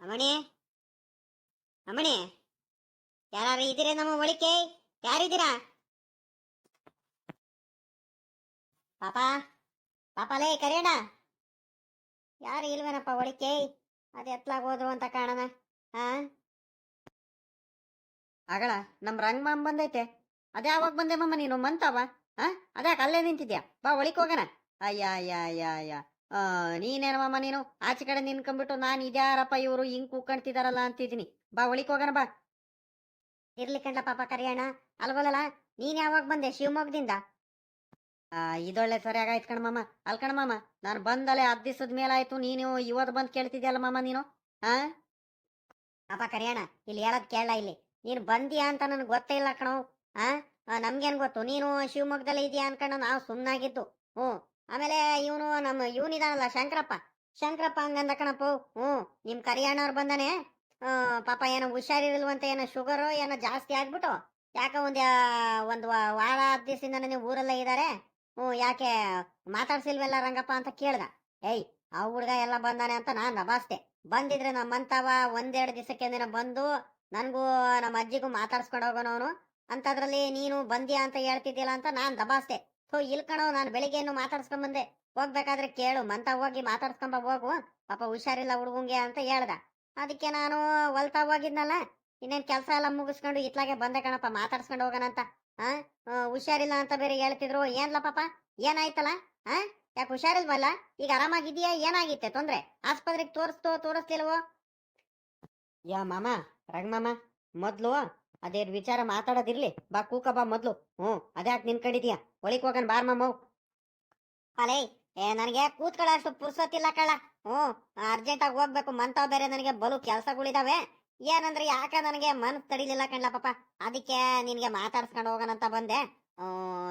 ಅಮ್ಮಣಿ ಅಮಣಿ ಯಾರು ಇದ್ದೀರಾ ನಮ್ಮ ಒಳಿಕೆ ಯಾರಿದ್ದೀರಾ? ಪಾಪ ಪಾಪ ಲೇ, ಕರೆಯೋಣ. ಯಾರು ಇಲ್ವೇನಪ್ಪ ಒಳಿಕೆ ಅದು ಎತ್ಲಾಗ್ ಹೋದ್ರು ಅಂತ ಕಾಣನ ಹಾ ಆಗಳ, ನಮ್ ರಂಗಮಾಮ್ ಬಂದೈತೆ. ಅದೇ ಯಾವಾಗ ಬಂದೆ ಮಮ್ಮ ನೀನು? ಮಂತವ? ಹಾ ಅದ್ಯಾಕೆ ಅಲ್ಲೇ ನಿಂತಿದ್ಯಾ? ಬಾ ಒಳಿಕ್ ಹೋಗೋಣ. ಅಯ್ಯ ಅಯ್ಯ ಅಯ್ಯ ಅಯ್ಯ. ಆ, ಮಾಮ ನೀನು? ಆಚೆ ಕಡೆ ನಿನ್ಕೊಂಡ್ಬಿಟ್ಟು ನಾನು ಇದ್ಯಾರಪ್ಪ ಇವರು ಹಿಂಗ್ ಕೂಕಣ್ತಿದಾರಲ್ಲ ಅಂತಿದ್ದೀನಿ ಬಾ ಒಳಿಕ್ ಹೋಗೋಣ ಬಾ. ಇರ್ಲಿ ಕಂಡ ಪಾಪ ಕರಿಯಣ್ಣ. ಅಲ್ವಲ್ಲ ನೀನ್ ಯಾವಾಗ ಬಂದೆ? ಶಿವಮೊಗ್ಗದಿಂದ? ಆ, ಇದೊಳ್ಳೆ ಕಣ ಮಾಮ. ಅಲ್ ಮಾಮ ನಾನು ಬಂದಲೆ ಹತ್ತು ದಿವಸದ ಮೇಲಾಯ್ತು ನೀನು ಇವತ್ತು ಬಂದು ಕೇಳ್ತಿದ್ಯಲ್ಲ ಮಾಮ ನೀನು? ಹಾ ಪಾಪ ಕರಿಯಣ್ಣ ಇಲ್ಲಿ ಹೇಳೋದ್ ಕೇಳ ಇಲ್ಲಿ. ನೀನು ಬಂದಿಯಾ ಅಂತ ನನಗೆ ಗೊತ್ತೇ ಇಲ್ಲ ಕಣೋ. ಆ? ನಮ್ಗೇನ್ ಗೊತ್ತು? ನೀನು ಶಿವಮೊಗ್ಗದಲ್ಲೇ ಇದೆಯಾ ಅನ್ಕೊಂಡು ನಾವು ಸುಮ್ಮನಾಗಿದ್ದು ಹ್ಞೂ ಆಮೇಲೆ ಇವನು ನಮ್ಮ ಇವನಿದಾನಲ್ಲ ಶಂಕರಪ್ಪ. ಶಂಕರಪ್ಪ ಹಂಗಂದ ಕಣಪ್ಪ, ಹ್ಞೂ, ನಿಮ್ ಕರಿಯಣ್ಣವ್ರು ಬಂದಾನೆ. ಪಾಪ ಏನೋ ಹುಷಾರಿರಲ್ವಂತ ಏನೋ ಶುಗರು, ಏನೋ ಜಾಸ್ತಿ ಆಗ್ಬಿಟ್ಟು. ಯಾಕೆ ಒಂದು ಒಂದು ವಾರ ಹತ್ತು ನೀವು ಊರಲ್ಲೇ ಇದ್ದಾರೆ ಹ್ಞೂ, ಯಾಕೆ ಮಾತಾಡ್ಸಿಲ್ವಲ್ಲ ರಂಗಪ್ಪ ಅಂತ ಕೇಳ್ದ. ಏಯ್, ಆ ಹುಡುಗ ಎಲ್ಲ ಬಂದಾನೆ ಅಂತ ನಾನು ನಭಾಸ್ತೆ ಬಂದಿದ್ರೆ ನಮ್ಮಂತವ ಒಂದೆರಡು ದಿವಸಕ್ಕೆ ದಿನ ಬಂದು ನನಗೂ ನಮ್ಮ ಅಜ್ಜಿಗೂ ಮಾತಾಡ್ಸ್ಕೊಂಡು ಹೋಗೋನವನು ಅಂತದ್ರಲ್ಲಿ ನೀನು ಬಂದ್ಯಾ ಅಂತ ಹೇಳ್ತಿದ್ದಿಲ್ಲ ಅಂತ ನಾನು ದಬಾಸ್ತೆ ಸೊ ಇಲ್ ಕಣೋ, ನಾನು ಬೆಳಿಗ್ಗೆನು ಮಾತಾಡ್ಸ್ಕೊಂಡ್ ಬಂದೆ. ಹೋಗ್ಬೇಕಾದ್ರೆ ಕೇಳು, ಮಂತ ಹೋಗಿ ಮಾತಾಡ್ಸ್ಕೊಂಬ ಹೋಗು. ಪಾಪ ಹುಷಾರಿಲ್ಲ ಹುಡುಗಂಗೆ ಅಂತ ಹೇಳ್ದ. ಅದಕ್ಕೆ ನಾನು ಹೊಲ್ತಾ ಹೋಗಿದ್ನಲ್ಲ, ಇನ್ನೇನ್ ಕೆಲಸ ಎಲ್ಲ ಮುಗಿಸ್ಕೊಂಡು ಇತ್ಲಾಗೆ ಬಂದೆ ಕಣಪ್ಪ, ಮಾತಾಡ್ಸ್ಕೊಂಡು ಹೋಗೋಣ ಅಂತ. ಆ? ಹುಷಾರಿಲ್ಲ ಅಂತ ಬೇರೆ ಹೇಳ್ತಿದ್ರು. ಏನ್ಲ ಪಾಪ? ಏನಾಯ್ತಲ್ಲ ಆ? ಯಾಕೆ ಹುಷಾರಿಲ್ವಲ್ಲ? ಈಗ ಆರಾಮಾಗಿದೀಯಾ ಏನಾಗಿತ್ತೆ ತೊಂದ್ರೆ? ಆಸ್ಪತ್ರೆಗೆ ತೋರಿಸ್ತೋ ತೋರಿಸ್ಲಿಲ್ವೋ ಯಾ ಮಾಮ ರಂಗಮಾಮ ಮೊದ್ಲು ಅದೇ ವಿಚಾರ ಮಾತಾಡೋದಿರ್ಲಿ. ಬಾ ಕೂಕ ಬಾ ಮೊದ್ಲು. ಹ್ಞೂ ಅದ್ಯಾಕೆ ನಿನ್ ಕಡಿದ್ಯಾ? ಒಳಿಕ್ ಹೋಗನ್ ಬಾರ್ ಮಾಮ. ಅಲೇ, ಏ, ನನಗೆ ಕೂತ್ಕೊಳ್ಳೋಷ್ಟು ಪುರ್ಸೊತ್ತಿಲ್ಲ ಕಳ್ಳ. ಅರ್ಜೆಂಟ್ ಆಗಿ ಹೋಗ್ಬೇಕು. ಮಂತಾವ್ ಬೇರೆ ನನಗೆ ಬಲು ಕೆಲ್ಸಗಳಿದಾವೆ. ಏನಂದ್ರೆ ಯಾಕೆ ನನಗೆ ಮನಸ್ ತಡಿಲಿಲ್ಲ ಕಣ್ಲ ಪಾಪ. ಅದಕ್ಕೆ ನಿನ್ಗೆ ಮಾತಾಡ್ಸ್ಕೊಂಡು ಹೋಗೋಣಂತ ಬಂದೆ.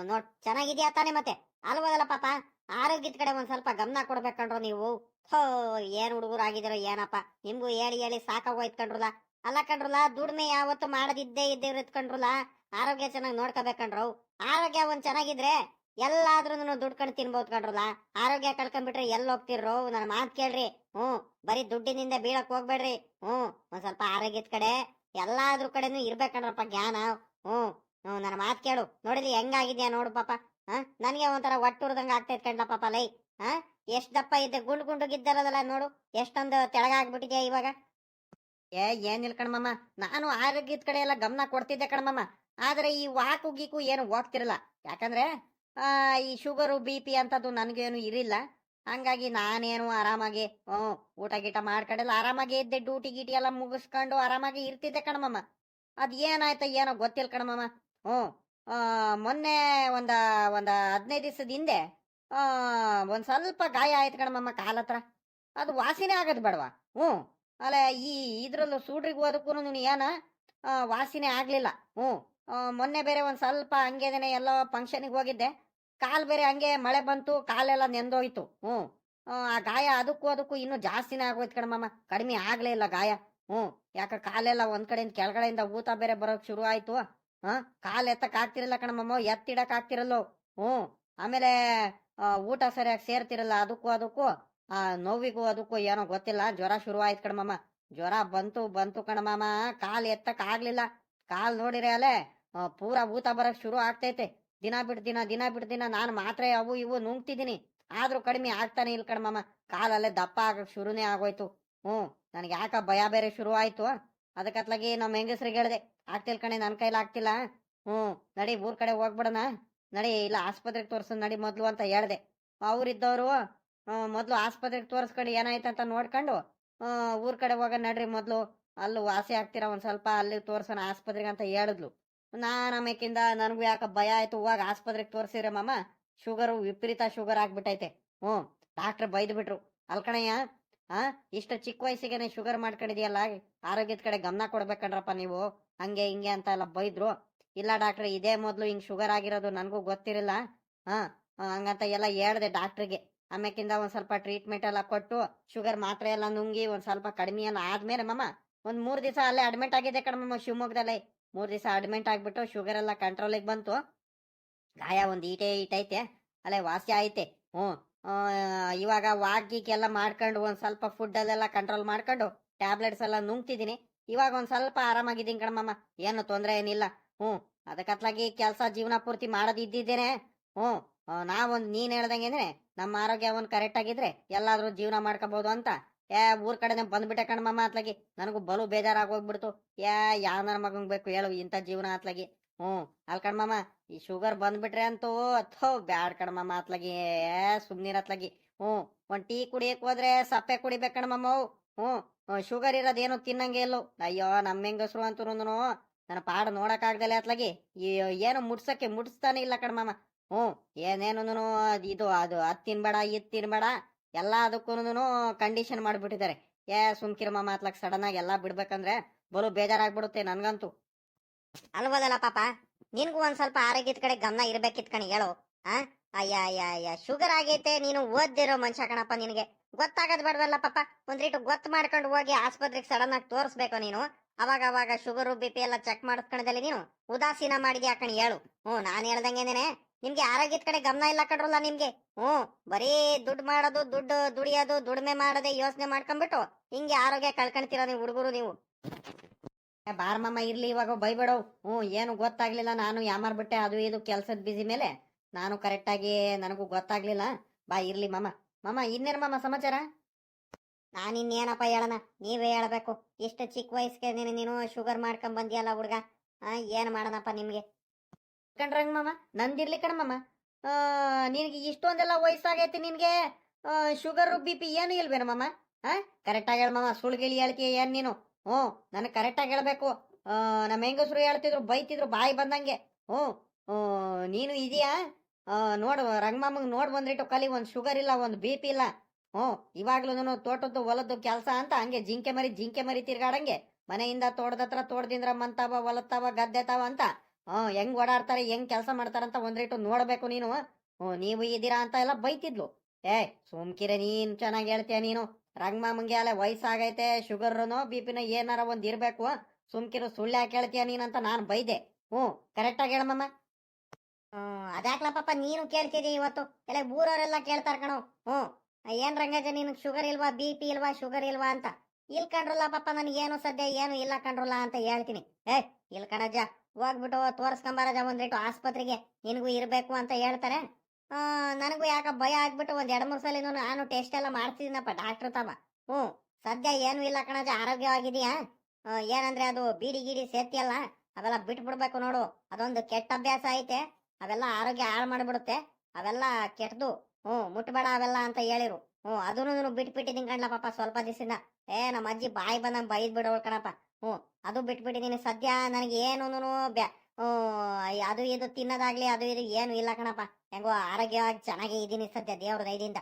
ನೋಡ್, ಚೆನ್ನಾಗಿದ್ಯಾ ತಾನೆ ಮತ್ತೆ? ಅಲ್ವಾಗಲ್ಲ ಪಾಪ. ಆರೋಗ್ಯದ ಕಡೆ ಒಂದ್ ಸ್ವಲ್ಪ ಗಮನ ಕೊಡ್ಬೇಕಂಡ್ರು ನೀವು. ಹೋ ಏನ್ ಹುಡುಗರು ಆಗಿದಿರೋ ಏನಪ್ಪ. ನಿಮ್ಗೂ ಹೇಳಿ ಹೇಳಿ ಸಾಕಾಗೋಯ್ತು ಕಣ್ರಲ್ಲ ಅಲ್ಲ ಕಣ್ರಲ್ಲ ದುಡ್ಮೆ ಯಾವತ್ತು ಮಾಡದಿದ್ದೇ ಇದ್ದೇವ್ರ ಎತ್ಕೊಂಡ್ರಲ್ಲ ಆರೋಗ್ಯ ಚೆನ್ನಾಗಿ ನೋಡ್ಕೋಬೇಕಂಡ್ರು ಆರೋಗ್ಯ ಒಂದ್ ಚೆನ್ನಾಗಿದ್ರೆ ಎಲ್ಲಾದ್ರೂ ದುಡ್ಡು ತಿನ್ಬೋದು ಕಣ್ರಲ್ಲ ಆರೋಗ್ಯ ಕಳ್ಕೊಂಡ್ಬಿಟ್ರೆ ಎಲ್ಲಿ ಹೋಗ್ತಿರೋ ನನ್ನ ಮಾತ್ ಕೇಳ್ರಿ. ಹ್ಞೂ, ಬರೀ ದುಡ್ಡಿನಿಂದ ಬೀಳಕ್ ಹೋಗ್ಬೇಡ್ರಿ. ಹ್ಞೂ, ಒಂದ್ ಸ್ವಲ್ಪ ಆರೋಗ್ಯದ ಕಡೆ. ಎಲ್ಲಾದ್ರ ಕಡೆನೂ ಇರ್ಬೇಕಣ್ರಪ್ಪ ಜ್ಞಾನ. ಹ್ಞೂ ಹ್ಞೂ ನನ್ನ ಮಾತ್ ಕೇಳು. ನೋಡಿಲಿ ಹೆಂಗಾಗಿದ್ಯಾ ನೋಡು ಪಾಪ. ಹ, ನನಗೆ ಒಂಥರ ಒಟ್ಟುರ್ದಂಗ ಆಗ್ತೈತ್ ಕಣ್ಲ ಪಾಪ ಲೈ. ಹಾ, ಎಷ್ಟ್ ದಪ್ಪ ಇದ್ದೆ ಗುಂಡು ಗುಂಡುಗಿದ್ದರದಲ್ಲ ನೋಡು. ಎಷ್ಟೊಂದು ತೆಳಗಾಗ್ಬಿಟ್ಟಿದ್ಯಾ ಇವಾಗ. ಏ ಏನಿಲ್ಲ ಕಣ್ಮಮ್ಮ ನಾನು ಆರೋಗ್ಯದ ಕಡೆ ಎಲ್ಲ ಗಮನ ಕೊಡ್ತಿದ್ದೆ ಕಣ್ಮಮ್ಮ ಆದ್ರೆ ಈ ವಾಕು ಗೀಕು ಏನು ಹೋಗ್ತಿರಲ್ಲ. ಯಾಕಂದ್ರೆ ಆ, ಈ ಶುಗರು ಬಿ ಪಿ ಅಂತದ್ದು ನನಗೇನು ಇರಿಲ್ಲ. ಹಂಗಾಗಿ ನಾನೇನು ಆರಾಮಾಗಿ ಹ್ಞೂ ಊಟ ಗೀಟ ಮಾಡ್ಕಡೆಲ್ಲ ಆರಾಮಾಗಿ ಇದ್ದೆ ಡ್ಯೂಟಿ ಗೀಟಿ ಎಲ್ಲ ಮುಗಿಸ್ಕೊಂಡು ಆರಾಮಾಗಿ ಇರ್ತಿದ್ದೆ ಕಣ್ಮಮ್ಮ ಅದ್ ಏನಾಯ್ತ ಏನೋ ಗೊತ್ತಿಲ್ಲ ಕಣ್ಮಮ್ಮ ಹ್ಞೂ ಆ, ಮೊನ್ನೆ ಒಂದ ಒಂದ ಹದಿನೈದು ದಿವಸದ ಹಿಂದೆ ಆ, ಒಂದ್ ಸ್ವಲ್ಪ ಗಾಯ ಆಯ್ತು ಕಣಮಮ್ಮ ಕಾಲತ್ರ. ಅದು ವಾಸಿನೇ ಆಗದ್ ಬೇಡವಾ. ಹ್ಞೂ ಅಲ್ಲ ಈ ಇದ್ರಲ್ಲೂ ಸೂಡ್ರಿಗೆ ನೀನು ಏನ ವಾಸಿನೆ ಆಗ್ಲಿಲ್ಲ. ಹ್ಞೂ. ಮೊನ್ನೆ ಬೇರೆ ಒಂದು ಸ್ವಲ್ಪ ಹಂಗೇನೆ ಎಲ್ಲೋ ಫಂಕ್ಷನಿಗೆ ಹೋಗಿದ್ದೆ. ಕಾಲು ಬೇರೆ ಹಂಗೆ ಮಳೆ ಬಂತು ಕಾಲೆಲ್ಲ ನೆಂದೋಯ್ತು. ಹ್ಞೂ. ಆ, ಗಾಯ ಅದಕ್ಕೂ ಅದಕ್ಕೂ ಇನ್ನೂ ಜಾಸ್ತಿನೇ ಆಗೋಯ್ತು ಕಣಮ್ಮ ಕಡಿಮೆ ಆಗಲೇ ಇಲ್ಲ ಗಾಯ. ಹ್ಞೂ. ಯಾಕೆ ಕಾಲೆಲ್ಲ ಒಂದು ಕಡೆಯಿಂದ ಕೆಳಗಡೆಯಿಂದ ಊತ ಬೇರೆ ಬರೋಕೆ ಶುರು ಆಯ್ತು. ಹಾಂ ಕಾಲು ಎತ್ತಕ್ ಆಗ್ತಿರಲ್ಲ ಕಣಮಮ್ಮ ಎತ್ತಿಡಕ್ ಆಗ್ತಿರಲ್ಲೋ. ಹ್ಞೂ. ಆಮೇಲೆ ಊಟ ಸರಿಯಾಗಿ ಸೇರ್ತಿರಲ್ಲ ಅದಕ್ಕೂ ಅದಕ್ಕೂ. ಆ ನೋವಿಗೂ ಅದಕ್ಕೂ ಏನೋ ಗೊತ್ತಿಲ್ಲ. ಜ್ವರ ಶುರು ಆಯ್ತು ಕಣಮಾಮ ಜ್ವರ ಬಂತು ಬಂತು ಕಣಮಾಮ ಕಾಲ್ ಎತ್ತಕ್ ಆಗ್ಲಿಲ್ಲ. ಕಾಲ್ ನೋಡಿರಿ ಅಲ್ಲೇ ಪೂರ ಊತ ಬರಕ್ ಶುರು ಆಗ್ತೈತೆ. ದಿನ ಬಿಡ್ ದಿನ ದಿನ ಬಿಡ್ ದಿನ ನಾನು ಮಾತ್ರ ಅವು ಇವು ನುಂಗ್ತಿದ್ದೀನಿ. ಆದ್ರೂ ಕಡಿಮೆ ಆಗ್ತಾನೆ ಇಲ್ಲ ಕಾಲ್ ಕಾಲಲ್ಲೇ ದಪ್ಪ ಆಗಕ್ ಶುರುನೇ ಆಗೋಯ್ತು. ಹ್ಮ್ ನನಗೆ ಯಾಕ ಭಯ ಬೇರೆ ಶುರು ಆಯ್ತು ಅದಕ್ಕತ್ಲಾಗಿ ನಮ್ಮ ಹೆಂಗಸ್ರಿಗೆ ಹೇಳ್ದೆ, ಆಗ್ತಿಲ್ ಕಣೆ ನನ್ನ ಕೈಲಿ ಆಗ್ತಿಲ್ಲ. ಹ್ಮ್ ನಡಿ ಊರ್ ಕಡೆ ಹೋಗ್ಬಿಡಣ. ನಡಿ, ಇಲ್ಲ ಆಸ್ಪತ್ರೆಗೆ ತೋರ್ಸ, ನಡಿ ಮೊದ್ಲು ಅಂತ ಹೇಳ್ದೆ. ಅವ್ರಿದ್ದವರು ಮೊದ್ಲು ಆಸ್ಪತ್ರೆಗೆ ತೋರಿಸ್ಕೊಂಡು ಏನಾಯ್ತು ಅಂತ ನೋಡ್ಕೊಂಡು ಊರ ಕಡೆ ಹೋಗ ನಡ್ರಿ ಮೊದಲು. ಅಲ್ಲೂ ವಾಸಿ ಆಗ್ತೀರಾ ಒಂದು ಸ್ವಲ್ಪ ಅಲ್ಲಿ ತೋರ್ಸೋಣ ಆಸ್ಪತ್ರೆಗೆ ಅಂತ ಹೇಳಿದ್ಲು. ನಾನು ಆಮೇಕಿಂದ ನನಗೂ ಯಾಕೆ ಭಯ ಆಯ್ತು, ಹೋಗ ಆಸ್ಪತ್ರೆಗೆ ತೋರಿಸಿದ್ರೆ ಮಾಮ, ಶುಗರು ವಿಪರೀತ ಶುಗರ್ ಆಗ್ಬಿಟ್ಟೈತೆ. ಹ್ಞೂ ಡಾಕ್ಟ್ರ್ ಬೈದು ಬಿಟ್ರು. ಅಲ್ಕಣಯ್ಯ ಆ, ಇಷ್ಟು ಚಿಕ್ಕ ವಯಸ್ಸಿಗೆನೆ ಶುಗರ್ ಮಾಡ್ಕೊಂಡಿದ್ಯಲ್ಲ, ಆರೋಗ್ಯದ ಕಡೆ ಗಮನ ಕೊಡ್ಬೇಕಂಡ್ರಪ್ಪ ನೀವು. ಹಂಗೆ ಹಿಂಗೆ ಅಂತ ಎಲ್ಲ ಬೈದ್ರು. ಇಲ್ಲ ಡಾಕ್ಟ್ರ್, ಇದೇ ಮೊದಲು ಹಿಂಗೆ ಶುಗರ್ ಆಗಿರೋದು ನನಗೂ ಗೊತ್ತಿರಲಿಲ್ಲ. ಹಾ ಹಂಗಂತ ಎಲ್ಲ ಹೇಳ್ದೆ ಡಾಕ್ಟ್ರಿಗೆ. ಆಮ್ಯಾಕಿಂದ ಒಂದ್ ಸ್ವಲ್ಪ ಟ್ರೀಟ್ಮೆಂಟ್ ಎಲ್ಲ ಕೊಟ್ಟು ಶುಗರ್ ಮಾತ್ರೆ ಎಲ್ಲ ನುಂಗಿ ಒಂದ್ ಸ್ವಲ್ಪ ಕಡಿಮೆ ಎಲ್ಲ ಆದ್ಮೇಲೆ ಮಮ್ಮ ಒಂದ್ ಮೂರ್ ದಿವಸ ಅಲ್ಲೇ ಅಡ್ಮಿಟ್ ಆಗಿದೆ ಕಣಮ್ಮ ಶಿವಮೊಗ್ಗದಲ್ಲಿ. ಮೂರ್ ದಿವಸ ಅಡ್ಮಿಟ್ ಆಗ್ಬಿಟ್ಟು ಶುಗರ್ ಎಲ್ಲ ಕಂಟ್ರೋಲಿಗೆ ಬಂತು. ಗಾಯ ಒಂದ್ ಈಟೆ ಈಟೈತೆ ಅಲ್ಲೇ ವಾಸಿ ಐತೆ. ಹ್ಞೂ ಇವಾಗ ವಾಕಿಗೆಲ್ಲ ಮಾಡ್ಕೊಂಡು ಒಂದ್ ಸ್ವಲ್ಪ ಫುಡ್ ಅಲ್ಲೆಲ್ಲ ಕಂಟ್ರೋಲ್ ಮಾಡ್ಕೊಂಡು ಟ್ಯಾಬ್ಲೆಟ್ಸ್ ಎಲ್ಲ ನುಂಗ್ತಿದ್ದೀನಿ. ಇವಾಗ ಒಂದ್ ಸ್ವಲ್ಪ ಆರಾಮಾಗಿದ್ದೀನಿ ಕಣಮ್ಮ ಏನು ತೊಂದರೆ ಏನಿಲ್ಲ. ಹ್ಞೂ ಅದಕ್ಕತ್ಲಾಗಿ ಕೆಲಸ ಜೀವನ ಪೂರ್ತಿ ಮಾಡೋದು ಇದ್ದಿದ್ದೇನೆ ಹ್ಞೂ ನಾವೊಂದ್ ನೀನ್ ಹೇಳ್ದಂಗೆ ಅಂದ್ರೆ ನಮ್ಮ ಆರೋಗ್ಯ ಒಂದು ಕರೆಕ್ಟ್ ಆಗಿದ್ರೆ ಎಲ್ಲಾದ್ರೂ ಜೀವನ ಮಾಡ್ಕೋಬಹುದು ಅಂತ. ಏ, ಊರ್ ಕಡೆನೆ ಬಂದ್ಬಿಟ್ಟೆ ಕಣಮ್ಮಮ್ಮ ಅತ್ಲಾಗಿ. ನನಗೂ ಬಲು ಬೇಜಾರಾಗೋಗ್ಬಿಡ್ತು ಯಾ ಯಾವ್ದಾರ ಮಗಂಗ್ ಬೇಕು ಹೇಳು ಇಂಥ ಜೀವನ ಆತ್ಲಾಗಿ ಹ್ಞೂ ಅಲ್ ಕಣ್ಮಮ್ಮ ಈ ಶುಗರ್ ಬಂದ್ಬಿಟ್ರೆ ಅಂತೂ ಅಥೋ ಬ್ಯಾಡ್ ಕಣ್ಮಮ್ಮ ಅತ್ಲಾಗಿ. ಏ, ಸುಮ್ನೀರ್ ಅತ್ಲಾಗಿ. ಹ್ಞೂ ಒಂದ್ ಟೀ ಕುಡಿಯಕ್ ಹೋದ್ರೆ ಸಪ್ಪೆ ಕುಡಿಬೇಕು ಕಣ್ಮಮ್ಮ. ಹ್ಞೂ ಶುಗರ್ ಇರೋದೇನು ತಿನ್ನಂಗೆ ಇಲ್ಲೋ. ಅಯ್ಯೋ ನಮ್ಮ ಹೆಂಗಸರು ಅಂತೂ ನನ್ನ ಪಾಡು ನೋಡಕ್ಕಾಗ್ದಲೆ ಅತ್ಲಾಗಿ. ಏನು ಮುಟ್ಸಕ್ಕೆ ಮುಟ್ಸ್ತಾನೆ ಇಲ್ಲ ಕಣಮ್ಮಮ್ಮ ಹ್ಞೂ ಏನೇನು ಇದು ಅದು ಅದ್ ತಿನ್ಬೇಡ ಇದು ತಿನ್ಬೇಡ ಎಲ್ಲ ಅದಕ್ಕೂ ಕಂಡೀಷನ್ ಮಾಡಿಬಿಟ್ಟಿದ್ದಾರೆ. ಏ, ಸುಮ್ಕಿರಮ್ಮ, ಮಾತ್ಲಕ್ ಸಡನ್ ಆಗಿ ಎಲ್ಲ ಬಿಡ್ಬೇಕಂದ್ರೆ ಬಲು ಬೇಜಾರಾಗ್ಬಿಡುತ್ತೆ ನನ್ಗಂತೂ. ಅಲ್ವದಲ್ಲ ಪಾಪ, ನಿನ್ಗೂ ಒಂದ್ ಸ್ವಲ್ಪ ಆರೋಗ್ಯದ ಕಡೆ ಗಮನ ಇರ್ಬೇಕಿತ್ ಕಣಿ, ಹೇಳು. ಆ? ಅಯ್ಯ ಅಯ್ಯ ಅಯ್ಯ ಶುಗರ್ ಆಗೈತೆ, ನೀನು ಓದ್ದಿರೋ ಮನುಷ್ಯ ಕಣಪ್ಪ ನಿನಗೆ. ಗೊತ್ತಾಗದ್ ಬೇಡವಲ್ಲ ಪಾಪ, ಒಂದ್ ರೀಟು ಗೊತ್ತು ಮಾಡ್ಕೊಂಡು ಹೋಗಿ ಆಸ್ಪತ್ರೆಗೆ ಸಡನ್ ಆಗಿ ತೋರಿಸ್ಬೇಕು ನೀನು. ಅವಾಗ ಅವಾಗ ಶುಗರು ಬಿ ಪಿ ಎಲ್ಲ ಚೆಕ್ ಮಾಡಿಸ್ಕೊಂಡದಲ್ಲಿ ನೀನು. ಉದಾಸೀನ ಮಾಡಿದ್ಯಾ ಕಣಿ, ಹೇಳು. ಹ್ಞೂ, ನಾನು ಹೇಳ್ದಂಗೆನೇನೆ ನಿಮ್ಗೆ ಆರೋಗ್ಯದ ಕಡೆ ಗಮನ ಇಲ್ಲ ಕಡ್ರಲ್ಲ ನಿಮ್ಗೆ. ಹ್ಞೂ, ಬರೀ ದುಡ್ಡು ಮಾಡೋದು, ದುಡ್ಡು ದುಡಿಯೋದು, ದುಡಿಮೆ ಮಾಡದೆ ಯೋಚನೆ ಮಾಡ್ಕೊಂಡ್ಬಿಟ್ಟು ಹಿಂಗೆ ಆರೋಗ್ಯ ಕಳ್ಕೊಂತೀರ ನೀವು ಹುಡುಗರು ನೀವು. ಬಾರಮ್ಮ ಇರ್ಲಿ, ಇವಾಗ ಬೈಬೇಡವು ಹ್ಞೂ, ಏನು ಗೊತ್ತಾಗ್ಲಿಲ್ಲ. ನಾನು ಯಾಮಾರ್ಬಿಟ್ಟೆ ಅದು ಇದು ಕೆಲ್ಸದ ಬಿಸಿ ಮೇಲೆ. ನಾನು ಕರೆಕ್ಟಾಗಿ ನನಗೂ ಗೊತ್ತಾಗ್ಲಿಲ್ಲ. ಬಾ, ಇರ್ಲಿ ಮಾಮ. ಮಾಮ, ಇನ್ನೇನು ಮಾಮ ಸಮಾಚಾರ? ನಾನಿನ್ನೇನಪ್ಪ ಹೇಳಣ? ನೀವೇ ಹೇಳ್ಬೇಕು. ಇಷ್ಟು ಚಿಕ್ಕ ವಯಸ್ಸಿಗೆ ನೀನು ನೀನು ಶುಗರ್ ಮಾಡ್ಕೊಂಡ್ ಬಂದಿಯಲ್ಲ ಹುಡ್ಗ. ಏನ್ ಮಾಡೋಣಪ್ಪ ನಿಮ್ಗೆ? ಕಂಡ್ರಂಗ್ ಮಾಮ? ನಂದಿರ್ಲಿ ಕಣ ಮಾಮ. ನಿನಗೆ ಇಷ್ಟೊಂದೆಲ್ಲ ವಯಸ್ಸಾಗೈತಿ ನಿನಗೆ. ಶುಗರು, ಬಿ ಪಿ ಏನು ಇಲ್ವೇನು ಮಾಮ? ಹಾ ಕರೆಕ್ಟಾಗಿ ಹೇಳ ಮಾಮ, ಸುಳ್ಗಿಳಿ ಹೇಳ್ತೀಯ ಏನು ನೀನು? ಹ್ಞೂ, ನನಗೆ ಕರೆಕ್ಟಾಗಿ ಹೇಳಬೇಕು. ನಮ್ಮ ಹೆಂಗಸರು ಹೇಳ್ತಿದ್ರು, ಬೈತಿದ್ರು, ಬಾಯಿ ಬಂದಂಗೆ. ಹ್ಞೂ ನೀನು ಇದೆಯಾ? ನೋಡು ರಂಗಮಾಮಗೆ ನೋಡಿ ಬಂದ್ರಿಟ್ಟು ಕಲಿ, ಒಂದು ಶುಗರ್ ಇಲ್ಲ, ಒಂದು ಬಿ ಪಿ ಇಲ್ಲ. ಹ್ಞೂ ಇವಾಗ್ಲೂ ತೋಟದ್ದು ಹೊಲದ್ದು ಕೆಲಸ ಅಂತ ಹಂಗೆ ಜಿಂಕೆ ಮರಿ ಜಿಂಕೆ ಮರಿ ತಿರ್ಗಾಡಂಗೆ. ಮನೆಯಿಂದ ತೋಟದತ್ರ ತೋಟದಿಂದ್ರ ಮಂತಾವ, ಹೊಲತ್ತಾವ, ಗದ್ದೆತಾವ ಅಂತ. ಹ್ಞೂ, ಹೆಂಗ್ ಓಡಾಡ್ತಾರೆ, ಹೆಂಗ್ ಕೆಲಸ ಮಾಡ್ತಾರಂತ ಒಂದ್ರೇಟು ನೋಡ್ಬೇಕು ನೀನು. ಹ್ಞೂ, ನೀವು ಇದ್ದೀರಾ ಅಂತ ಎಲ್ಲ ಬೈತಿದ್ಲು. ಏ, ಸುಮ್ಕಿರೆ ನೀನ್ ಚೆನ್ನಾಗಿ ಹೇಳ್ತೀಯ ನೀನು. ರಂಗಮಾಮಂಗೆ ಅಲ್ಲ ವಯಸ್ಸಾಗೈತೆ ಶುಗರ್ನೋ ಬಿ ಪಿನೋ ಏನಾರ ಒಂದ್ ಇರ್ಬೇಕು. ಸುಮ್ಕಿರು ಸುಳ್ಳು ಯಾಕೆ ಹೇಳ್ತೀಯ ನೀನಂತ ನಾನು ಬೈದೆ. ಹ್ಞೂ ಕರೆಕ್ಟಾಗಿ ಹೇಳಮ್ಮ ಅದ್ಯಾಕ್ಲ ಪಾಪ ನೀನು ಕೇಳ್ತಿದಿ ಇವತ್ತು. ಎಲ್ಲ ಊರವರೆಲ್ಲ ಕೇಳ್ತಾರ ಕಣೋ. ಹ್ಮ್ ಏನ್ ರಂಗಜ, ನಿನ್ಗೆ ಶುಗರ್ ಇಲ್ವಾ ಬಿ ಪಿ ಇಲ್ವಾ, ಶುಗರ್ ಇಲ್ವಾ ಅಂತ. ಇಲ್ ಕಂಡ್ರಲ್ಲ ಪಾಪ ನನಗೆ ಏನು ಸದ್ಯ, ಏನು ಇಲ್ಲ ಕಂಡ್ರಲ್ಲ ಅಂತ ಹೇಳ್ತೀನಿ. ಏ ಇಲ್ ಕಣಜ್ಜ ಹೋಗ್ಬಿಟ್ಟು ತೋರ್ಸ್ಕೊಂಬರಜ ಒಂದ್ ರೇಟು ಆಸ್ಪತ್ರೆಗೆ. ನಿನಗೂ ಇರಬೇಕು ಅಂತ ಹೇಳ್ತಾರೆ. ನನಗೂ ಯಾಕ ಭಯ ಆಗ್ಬಿಟ್ಟು ಒಂದು ಎರಡು ಮೂರು ಸಲ ನಾನು ಟೆಸ್ಟ್ ಎಲ್ಲ ಮಾಡ್ತಿದ್ದೀನಪ್ಪ ಡಾಕ್ಟ್ರ್ ತಮ್ಮ. ಹ್ಞೂ, ಸದ್ಯ ಏನೂ ಇಲ್ಲ ಕಣಜ ಆರೋಗ್ಯವಾಗಿದೆಯಾ? ಏನಂದ್ರೆ ಅದು ಬೀಡಿ ಗೀಡಿ ಸೇರ್ತಿಯಲ್ಲ ಅವೆಲ್ಲ ಬಿಟ್ಬಿಡ್ಬೇಕು ನೋಡು. ಅದೊಂದು ಕೆಟ್ಟ ಅಭ್ಯಾಸ ಐತೆ. ಅವೆಲ್ಲ ಆರೋಗ್ಯ ಹಾಳು ಮಾಡಿಬಿಡುತ್ತೆ. ಅವೆಲ್ಲ ಕೆಟ್ಟದು ಹ್ಞೂ, ಮುಟ್ಬೇಡ ಅವೆಲ್ಲ ಅಂತ ಹೇಳಿರು. ಹ್ಞೂ, ಅದನ್ನು ಬಿಟ್ಬಿಟ್ಟಿದ್ದೀನಿ ಕಣ್ಲ ಸ್ವಲ್ಪ ದಿವಸದಿಂದ. ಏ ನಮ್ಮ ಅಜ್ಜಿ ಬಾಯಿ ಬಂದಂಗೆ ಬೈದ್ ಬಿಡೋಳು ಕಣಪ್ಪ. ಹ್ಞೂ, ಅದು ಬಿಟ್ಬಿಟ್ಟಿದ್ದೀನಿ ಸದ್ಯ ನನಗೆ ಏನು ಬ್ಯಾ ಅದು ಇದು ತಿನ್ನೋದಾಗ್ಲಿ ಅದು ಇದು ಏನು ಇಲ್ಲ ಕಣಪ್ಪ. ಹೆಂಗೋ ಆರೋಗ್ಯವಾಗಿ ಚೆನ್ನಾಗಿ ಇದ್ದೀನಿ ಸದ್ಯ ದೇವ್ರ ದಯದಿಂದ.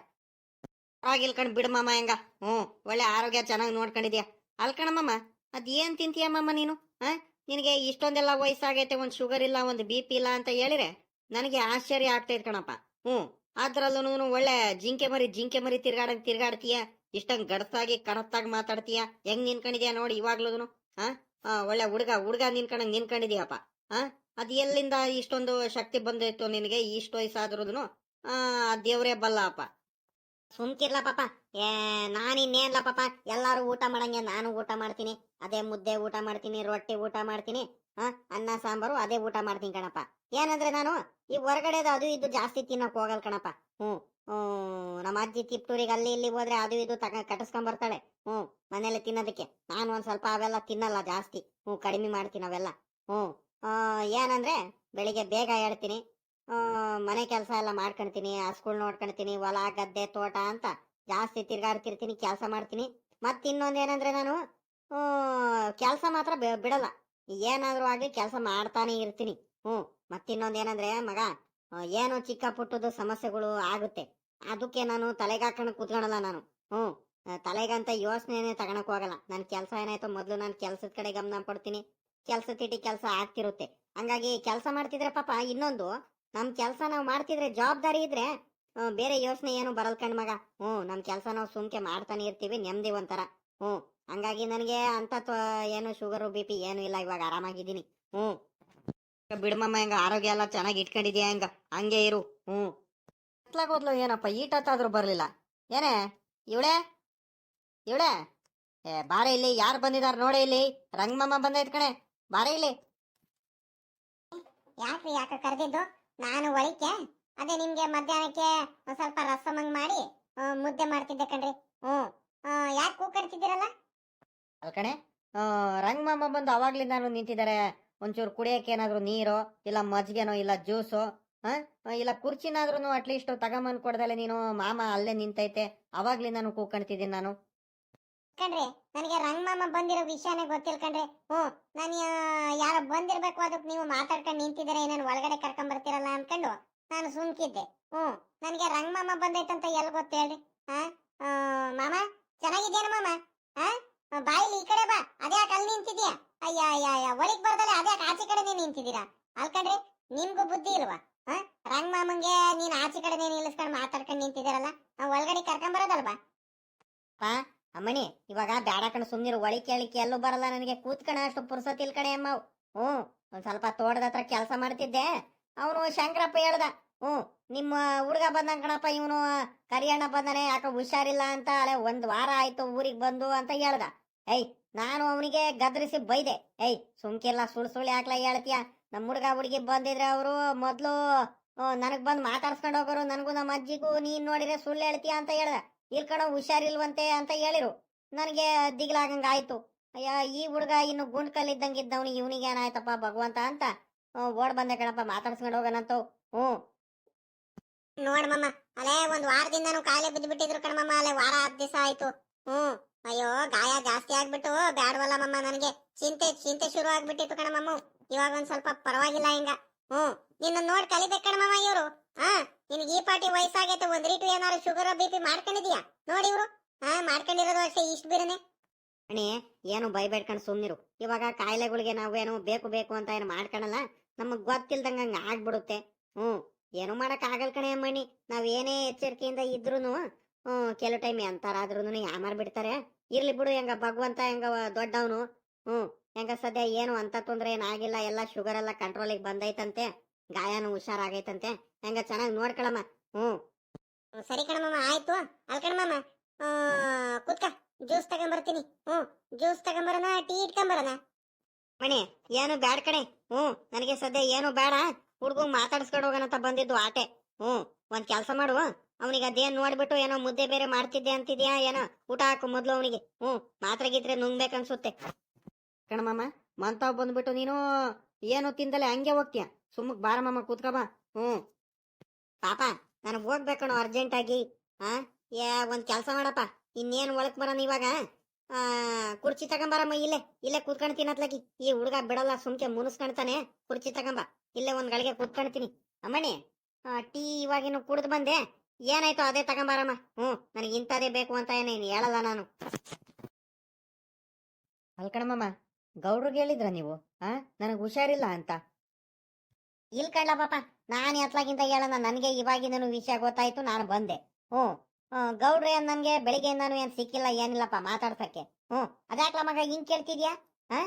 ಆಗಿಲ್ ಕಣ್ ಬಿಡಮ್ಮಮ್ಮ ಹೆಂಗ. ಹ್ಞೂ, ಒಳ್ಳೆ ಆರೋಗ್ಯ ಚೆನ್ನಾಗಿ ನೋಡ್ಕೊಂಡಿದ್ಯಾ. ಅಲ್ ಕಣಮ್ಮ ಅದ್ ಏನ್ ತಿಂತೀಯಮ್ಮಮ್ಮ ನೀನು? ಹಾ? ನಿನಗೆ ಇಷ್ಟೊಂದೆಲ್ಲ ವಯಸ್ಸಾಗೈತೆ, ಒಂದು ಶುಗರ್ ಇಲ್ಲ, ಒಂದು ಬಿ ಪಿ ಇಲ್ಲ ಅಂತ ಹೇಳಿರೆ? ನನಗೆ ಆಶ್ಚರ್ಯ ಆಗ್ತೈತೆ ಕಣಪ್ಪ. ಹ್ಞೂ ಅದ್ರಲ್ಲೂ ಒಳ್ಳೆ ಜಿಂಕೆ ಮರಿ ಜಿಂಕೆ ಮರಿ ತಿರ್ಗಾಡಂಗ್ ತಿರ್ಗಾಡ್ತೀಯ? ಇಷ್ಟಂಗ್ ಗಡಸಾಗಿ ಕಡತ್ತಾಗಿ ಮಾತಾಡ್ತೀಯ? ಹೆಂಗ್ ನಿನ್ಕೊಂಡಿದ್ಯಾ ನೋಡಿ ಇವಾಗ್ಲೂ ಆ, ಒಳ್ಳೆ ಹುಡುಗ ಹುಡುಗ ನಿನ್ಕೊಂಡಂಗ್ ನಿನ್ಕೊಂಡಿದೀಯಪ್ಪ ಆ? ಅದ್ ಎಲ್ಲಿಂದ ಇಷ್ಟೊಂದು ಶಕ್ತಿ ಬಂದಿತ್ತು ನಿನಗೆ ಇಷ್ಟ ವಯಸ್ಸಾದ್ರೂ ಆ ದೇವ್ರೇ ಬಲ್ಲ ಅಪ್ಪ ಸುಮ್ಕಿರ್ಲ ಪಾಪ. ಏ ನಾನಿನ್ನೇನ್ಲ ಪಾಪ? ಎಲ್ಲಾರು ಊಟ ಮಾಡಂಗೆ ನಾನು ಊಟ ಮಾಡ್ತೀನಿ. ಅದೇ ಮುದ್ದೆ ಊಟ ಮಾಡ್ತೀನಿ ರೊಟ್ಟಿ ಊಟ ಮಾಡ್ತೀನಿ. ಹ ಅನ್ನ ಸಾಂಬಾರು ಅದೇ ಊಟ ಮಾಡ್ತೀನಿ ಕಣಪ್ಪ. ಏನಂದ್ರೆ ನಾನು ಈ ಹೊರಗಡೆದು ಅದು ಇದು ಜಾಸ್ತಿ ತಿನ್ನಕ್ ಹೋಗಲ್ ಕಣಪ್ಪ. ಹ್ಮ್, ನಮ್ಮ ಅಜ್ಜಿ ತಿಪ್ಟೂರಿಗೆ ಅಲ್ಲಿ ಇಲ್ಲಿ ಹೋದ್ರೆ ಅದು ಇದು ತಗ ಕಟ್ಟಿಸ್ಕೊಂಡ್ ಬರ್ತಾಳೆ. ಹ್ಞೂ ಮನೇಲಿ ತಿನ್ನೋದಕ್ಕೆ. ನಾನು ಒಂದ್ ಸ್ವಲ್ಪ ಅವೆಲ್ಲ ತಿನ್ನಲ್ಲ ಜಾಸ್ತಿ. ಹ್ಞೂ, ಕಡಿಮೆ ಮಾಡ್ತೀನಿ ಅವೆಲ್ಲ. ಹ್ಞೂ ಏನಂದ್ರೆ ಬೆಳಿಗ್ಗೆ ಬೇಗ ಹೇಳ್ತೀನಿ ಮನೆ ಕೆಲಸ ಎಲ್ಲ ಮಾಡ್ಕೊಂತೀನಿ ಹಸ್ಗಳು ನೋಡ್ಕೊಳ್ತೀನಿ ಹೊಲ, ಗದ್ದೆ, ತೋಟ ಅಂತ ಜಾಸ್ತಿ ತಿರ್ಗಾಡ್ತಿರ್ತೀನಿ, ಕೆಲಸ ಮಾಡ್ತೀನಿ. ಮತ್ತೆ ಇನ್ನೊಂದ್ ಏನಂದ್ರೆ ನಾನು ಕೆಲಸ ಮಾತ್ರ ಬಿಡಲ್ಲ. ಏನಾದರೂ ಆಗಲಿ ಕೆಲಸ ಮಾಡ್ತಾನೆ ಇರ್ತೀನಿ. ಹ್ಞೂ ಮತ್ತಿನ್ನೊಂದ್ ಏನಂದ್ರೆ ಮಗ ಏನು ಚಿಕ್ಕ ಪುಟ್ಟದ್ದು ಸಮಸ್ಯೆಗಳು ಆಗುತ್ತೆ. ಅದಕ್ಕೆ ನಾನು ತಲೆಗೆ ಹಾಕೊಂಡು ಕುತ್ಕೊಳಲ್ಲ ನಾನು. ಹ್ಞೂ. ತಲೆಗಂತ ಯೋಚನೆನೇ ತಗೊಳಕ್ ಹೋಗಲ್ಲ. ನನ್ನ ಕೆಲಸ ಏನಾಯ್ತು ಮೊದಲು ನಾನು ಕೆಲಸದ ಕಡೆ ಗಮನ ಕೊಡ್ತೀನಿ. ಕೆಲಸ ತಿಟಿ ಕೆಲಸ ಆಗ್ತಿರುತ್ತೆ. ಹಂಗಾಗಿ ಕೆಲಸ ಮಾಡ್ತಿದ್ರೆ ಪಾಪ ಇನ್ನೊಂದು ನಮ್ಮ ಕೆಲಸ ನಾವು ಮಾಡ್ತಿದ್ರೆ ಜವಾಬ್ದಾರಿ ಇದ್ರೆ ಬೇರೆ ಯೋಚನೆ ಏನು ಬರಲ್ ಕಣ್ ಮಗ. ಹ್ಞೂ ನಮ್ಮ ಕೆಲಸ ನಾವು ಸುಮ್ಕೆ ಮಾಡ್ತಾನೆ ಇರ್ತೀವಿ, ನೆಮ್ಮದಿ ಒಂಥರ. ಹ್ಞೂ, ಹಂಗಾಗಿ ನನಗೆ ಅಂತ ಏನು ಶುಗರು, ಬಿ ಪಿ ಏನು ಇಲ್ಲ, ಇವಾಗ ಆರಾಮಾಗಿದ್ದೀನಿ. ಹ್ಞೂ. ಬಿಡಮಮ್ಮ ಹೆಂಗ ಆರೋಗ್ಯ ಎಲ್ಲ ಚೆನ್ನಾಗಿ ಇಟ್ಕೊಂಡಿದ್ಯಾ ಹೆಂಗ? ಹಂಗೆ ಇರು. ಹ್ಞೂ. ಹೋದ್ಲು ಏನಪ್ಪ ಈಟತ್ತಾದ್ರೂ ಬರಲಿಲ್ಲ. ಏನೇ ಇವಳೆ? ಇವಳೆ? ಏ ಬಾರೆ ಇಲ್ಲಿ ಯಾರು ಬಂದಿದಾರ ನೋಡೇ ಇಲ್ಲಿ. ರಂಗಮ್ಮ ಬಂದೈತ್ ಕಣೆ ಬಾರೆ ಇಲ್ಲಿ. ಯಾಕ್ರಿ ಯಾಕೆ ಕರೆದಿದ್ದು? ನಾನು ಒಳಿಕೆ ಅದೇ ನಿಮ್ಗೆ ಮಧ್ಯಾಹ್ನಕ್ಕೆ ಒಂದ್ ಸ್ವಲ್ಪ ರಸಮಂಗ್ ಮಾಡಿ ಮುದ್ದೆ ಮಾಡ್ತಿದ್ದೆ ಕಣ್ರಿ. ಹ್ಮ್ ಯಾಕೆ ಕೂಕಡ್ತಿದ್ದೀರಲ್ಲ ಅಲ್ ಕಣೆ ರಂಗಮಮ್ಮ ರಂಗಮ್ಮ ಬಂದು ಅವಾಗ್ಲಿಂದಾನು ನಿಂತಿದ್ದಾರೆ ಒಂಚೂರು ಕುಡಿಯಕ್ಕೆ ಏನಾದ್ರು ನೀರು ಇಲ್ಲ ಮಜ್ಗೆನೋ ಇಲ್ಲ ಜ್ಯೂಸು? ಇಲ್ಲ ಕುರ್ಚಿನಾದ್ರೂ ಅಟ್ಲೀಸ್ಟ್ ತಗೊಂಬಂದು ಕೊಡ್ದಲೆ ನೀನು. ಮಾಮ ಅಲ್ಲೇ ನಿಂತೈತೆ. ಅವಾಗ್ಲಿಂದಾನು ಕೂಕಣ್ತಿದ್ದೀನಿ ನಾನು. ಕಣ್ರಿ ನನಗೆ ರಂಗಮಾಮ ಬಂದಿರೋ ವಿಷಯನೇ ಗೊತ್ತಿಲ್ಲ ಕಣ್ರಿ. ಹ್ಮ್ ನಾನು ಯಾರೋ ಬಂದಿರಬೇಕು ಅದಕ್ಕೆ ನೀವು ಮಾತಾಡ್ಕೊಂಡು ನಿಂತಿದ್ದೀರಾ ಏನೇನು ಒಳಗಡೆ ಕರ್ಕೊಂಡ್ ಬರ್ತೀರಲ್ಲ ಅನ್ಕೊಂಡು ನಾನು ಸುಮ್ಕಿದ್ದೆ. ಹ್ಞೂ, ನನಗೆ ರಂಗಮಾಮ ಬಂದೈತಂತ ಎಲ್ಲಿ ಗೊತ್ತು ಹೇಳ್ರಿ? ಹಾಂ ಮಾಮ ಚೆನ್ನಾಗಿದ್ದೇನು ಮಾಮ? ಹಾಂ ಬಾಯಿಲಿ ಈ ಕಡೆ ಬಾ. ಅದ್ಯಾಕೆ ಅಲ್ಲಿ ನಿಂತಿದ್ಯಾ? ಅಯ್ಯ ಅಯ್ಯ ಅಯ್ಯ ಒಳಗೆ ಬರ್ದಲ್ಲ ಅದ್ಯಾಕೆ ಆಚೆ ಕಡೆನೇ ನಿಂತಿದ್ದೀರಾ? ಅಲ್ಕಂಡ್ರಿ, ನಿಮ್ಗೂ ಬುದ್ಧಿ ಇಲ್ವಾ? ಹಾ? ರಂಗಮಾಮಂಗೆ ನೀನ್ ಆಚೆ ಕಡೆ ನಿಲ್ಲಿಸ್ಕೊಂಡು ಮಾತಾಡ್ಕೊಂಡು ನಿಂತಿದ್ದೀರಲ್ಲ, ನಾವ್ ಒಳಗಡೆ ಕರ್ಕೊಂಡ್ ಬರೋದಲ್ವಾ? ಅಮ್ಮನಿ ಇವಾಗ ಬ್ಯಾಡಕಂಡು ಸುಮ್ಮನಿರು ಒಳಿ ಕೇಳಿಕೆ ಎಲ್ಲೂ ಬರಲ್ಲ ನನಗೆ. ಕೂತ್ಕಣ ಅಷ್ಟು ಪುರ್ಸತ್ ಇಲ್ಕಡೆ ಅಮ್ಮ ಹ್ಮ್, ಒಂದ್ ಸ್ವಲ್ಪ ತೋಟದ ಹತ್ರ ಕೆಲಸ ಮಾಡ್ತಿದ್ದೆ. ಅವನು ಶಂಕರಪ್ಪ ಹೇಳ್ದ. ಹ್ಮ್, ನಿಮ್ಮ ಹುಡುಗ ಬಂದಂಗ ಕಣಪ್ಪ, ಇವನು ಕರಿಯಣ್ಣ ಬಂದಾನೆ, ಯಾಕ ಹುಷಾರಿಲ್ಲ ಅಂತ ಅಲೆ ಒಂದ್ ವಾರ ಆಯ್ತು ಊರಿಗೆ ಬಂದು ಅಂತ ಹೇಳ್ದ. ಏಯ್, ನಾನು ಅವನಿಗೆ ಗದ್ರಿಸಿ ಬೈದೆ. ಏಯ್ ಸುಮ್ಕಿಲ್ಲ ಸುಳ್ ಸುಳ್ಳು ಯಾಕ್ಲ ಹೇಳ್ತೀಯ? ನಮ್ಮ ಹುಡುಗ ಹುಡುಗಿ ಬಂದಿದ್ರೆ ಅವರು ಮೊದಲು ನನಗ್ ಬಂದು ಮಾತಾಡ್ಸ್ಕೊಂಡು ಹೋಗೋರು, ನನಗೂ ನಮ್ಮ ಅಜ್ಜಿಗೂ, ನೀನ್ ನೋಡಿದ್ರೆ ಸುಳ್ಳು ಹೇಳ್ತೀಯ ಅಂತ ಹೇಳ್ದ. ಕಡೆ ಹುಷಾರಿಲ್ವಂತೆ ಅಂತ ಹೇಳಿರು. ನನಗೆ ದಿಗ್ಲಾಗಂಗೆ ಆಯ್ತು. ಅಯ್ಯ, ಈ ಹುಡುಗ ಇನ್ನು ಗುಂಡ್ ಕಲ್ಲಿದ್ದಂಗೆ ಇದ್ದವನು ಇವನಿಗೆ ಏನಾಯ್ತಪ್ಪ ಭಗವಂತ ಅಂತ ಓಡ್ ಬಂದೆ ಕಣಪ್ಪ, ಮಾತಾಡ್ಸ್ಕೊಂಡು ಹೋಗೋಣಂತ. ಹ್ಞೂ. ನೋಡ್ ಮಮ್ಮ ಅಲೇ ಒಂದ್ ವಾರದಿಂದನೂ ಕಾಲೇ ಬಿದ್ದು ಬಿಟ್ಟಿದ್ರು ಕಣಮಮ್ಮ ಅಲ್ಲೇ ವಾರ ಹತ್ತು ದಿವಸ ಆಯ್ತು. ಹ್ಞೂ. ಅಯ್ಯೋ, ಗಾಯ ಜಾಸ್ತಿ ಆಗ್ಬಿಟ್ಟು, ಬ್ಯಾಡವಲ್ಲ ನನಗೆ. ಚಿಂತೆ ಚಿಂತೆ ಶುರು ಆಗ್ಬಿಟ್ಟಿತ್ತು ಕಣಮಮ್ಮ ಇವಾಗ ಒಂದ್ ಸ್ವಲ್ಪ ಪರವಾಗಿಲ್ಲ ಹಿಂಗ. ಹ್ಮ್ ನಿನ್ನ ನೋಡ್ ಕಲಿಬೇಕಣ ಮಾವ ಇವ್ರು. ಹಾ, ನಿನ್ಗೆ ಈ ಪಾಟಿ ವಯಸ್ಸಾಗೈತೆ, ಒಂದ್ ರೀಟು ಏನಾರು ಶುಗರ್ ಬಿ ಪಿ ಮಾಡ್ಕೊಂಡಿದ್ಯಾ? ನೋಡಿ ಇವ್ರು. ಹಾ, ಮಾಡ್ಕೊಂಡಿರೋದು ಅಷ್ಟೇ, ಇಷ್ಟ ಬಿರನೆ ಅಣಿ ಏನು ಬೈಬೇಡ್ಕೊಂಡು ಸುಮ್ನಿರು. ಇವಾಗ ಕಾಯಿಲೆಗಳಿಗೆ ನಾವೇನು ಬೇಕು ಬೇಕು ಅಂತ ಏನು ಮಾಡ್ಕೊಳಲ್ಲ ನಮಗ್ ಗೊತ್ತಿಲ್ದಂಗ ಆಗ್ಬಿಡುತ್ತೆ. ಹ್ಮ್, ಏನು ಮಾಡಕ್ ಆಗಲ್ ಕಣೆ ಅಮ್ಮಣ್ಣಿ. ನಾವ್ ಏನೇ ಎಚ್ಚರಿಕೆಯಿಂದ ಇದ್ರೂನು, ಹ್ಮ್, ಕೆಲವು ಟೈಮ್ ಎಂತಾರಾದ್ರೂ ಯಾಮಾರ್ ಬಿಡ್ತಾರೆ. ಇರ್ಲಿ ಬಿಡು ಹೆಂಗ ಭಗವಂತ ಹೆಂಗ ದೊಡ್ಡವನು. ಹ್ಮ್ ಹೆಂಗ ಸದ್ಯ ಏನು ಅಂತ ತೊಂದ್ರೆ ಏನಾಗಿಲ್ಲ ಎಲ್ಲ ಶುಗರ್ ಎಲ್ಲ ಕಂಟ್ರೋಲಿಗೆ ಬಂದೈತಂತೆ ಗಾಯನು ಹುಷಾರಾಗೈತಂತೆ ಹೆಂಗ ಚೆನ್ನಾಗಿ ನೋಡ್ಕೊಳಮ್ಮ ಹ್ಮ್ ಸರಿ ಕಣಮಮ್ಮ ಆಯ್ತು. ಅಲ್ ಆ ಕುತ್ಕ ಜ್ಯೂಸ್ ತಗೊಂಬರ್ತೀನಿ. ಹ್ಮ್ ಜ್ಯೂಸ್ ತಗೊಂಬರೋಣ ಟೀ ಇಟ್ಕೊಂಬರೋಣ. ಮಣಿ ಏನು ಬ್ಯಾಡ್ ಕಣೆ? ಹ್ಮ್ ನನಗೆ ಸದ್ಯ ಏನು ಬೇಡ ಹುಡುಗ ಮಾತಾಡ್ಸ್ಕೊಂಡು ಹೋಗೋಣಂತ ಬಂದಿದ್ದು ಆಟೆ. ಹ್ಮ್ ಒಂದ್ ಕೆಲ್ಸ ಮಾಡು. ಅವನಿಗೆ ಅದೇನ್ ನೋಡ್ಬಿಟ್ಟು ಏನೋ ಮುದ್ದೆ ಬೇರೆ ಮಾಡ್ತಿದ್ದೆ ಅಂತಿದ್ಯಾ ಏನೋ ಊಟ ಹಾಕು ಮೊದ್ಲು ಅವನಿಗೆ. ಹ್ಮ್ ಮಾತ್ರ ಗಿದ್ರೆ ನುಂಗ್ಬೇಕನ್ಸುತ್ತೆ. ಕಣಮಮ್ಮ ಮಂತಾವ್ ಬಂದ್ಬಿಟ್ಟು ನೀನು ಏನು ತಿಂದಲೆ ಹಂಗೆ ಹೋಗ್ತೀಯ. ಸುಮ್ಮಕ್ ಬಾರಮ್ಮ ಕೂತ್ಕ ಹ್ಞೂ. ಪಾಪ ನನಗ್ ಹೋಗ್ಬೇಕಣ ಅರ್ಜೆಂಟ್ ಆಗಿ ಆ, ಏ, ಒಂದ್ ಕೆಲಸ ಮಾಡಪ್ಪ. ಇನ್ನೇನು ಒಳಕ್ ಬರೋಣ ಇವಾಗ? ಕುರ್ಚಿ ತಗೊಂಬಾರಮ್ಮ ಇಲ್ಲೇ. ಇಲ್ಲೇ ಕೂತ್ಕೊಂಡ್ ತಿನ್ನತ್ಲಾಗಿ ಈ ಹುಡುಗ ಬಿಡಲ್ಲ, ಸುಮ್ಕೆ ಮುನಿಸ್ಕೊಂತಾನೆ ಕುರ್ಚಿ ತಗೊಂಬ ಇಲ್ಲೇ ಒಂದ್ ಗಳಿಗೆ ಕೂತ್ಕೊಂಡ್ತೀನಿ ಅಮ್ಮಣಿ ಟೀ ಇವಾಗಿನ್ನು ಕುಡ್ದು ಬಂದೆ. ಏನಾಯ್ತು ಅದೇ ತಗೊಂಬಾರಮ್ಮ ಹ್ಞೂ, ನನಗೆ ಇಂಥದೇ ಬೇಕು ಅಂತ ಏನೇನು ಹೇಳಲ್ಲ ನಾನು. ಅಲ್ಕಣಮ್ಮ ಗೌಡ್ರಿಗೆ ಹೇಳಿದ್ರ ನೀವು? ಆ? ನನಗೆ ಹುಷಾರಿಲ್ಲ ಅಂತ. ಇಲ್ ಕಳ್ಳ ಪಾಪ ನಾನು ಎತ್ಲಾಗಿಂದ ಹೇಳೋಣ ನನಗೆ ಇವಾಗಿಂದನು ವಿಷಯ ಗೊತ್ತಾಯ್ತು ನಾನು ಬಂದೆ. ಹ್ಞೂ. ಗೌಡ್ರೆ ನನ್ಗೆ ಬೆಳಿಗ್ಗೆಯಿಂದಾನು ಏನ್ ಸಿಕ್ಕಿಲ್ಲ ಏನಿಲ್ಲಪ್ಪ ಮಾತಾಡ್ಸಕ್ಕೆ. ಹ್ಞೂ. ಅದ್ಯಾಕ್ಲ ಮಗ ಹಿಂಗ್ ಕೇಳ್ತಿದ್ಯಾ? ಆ?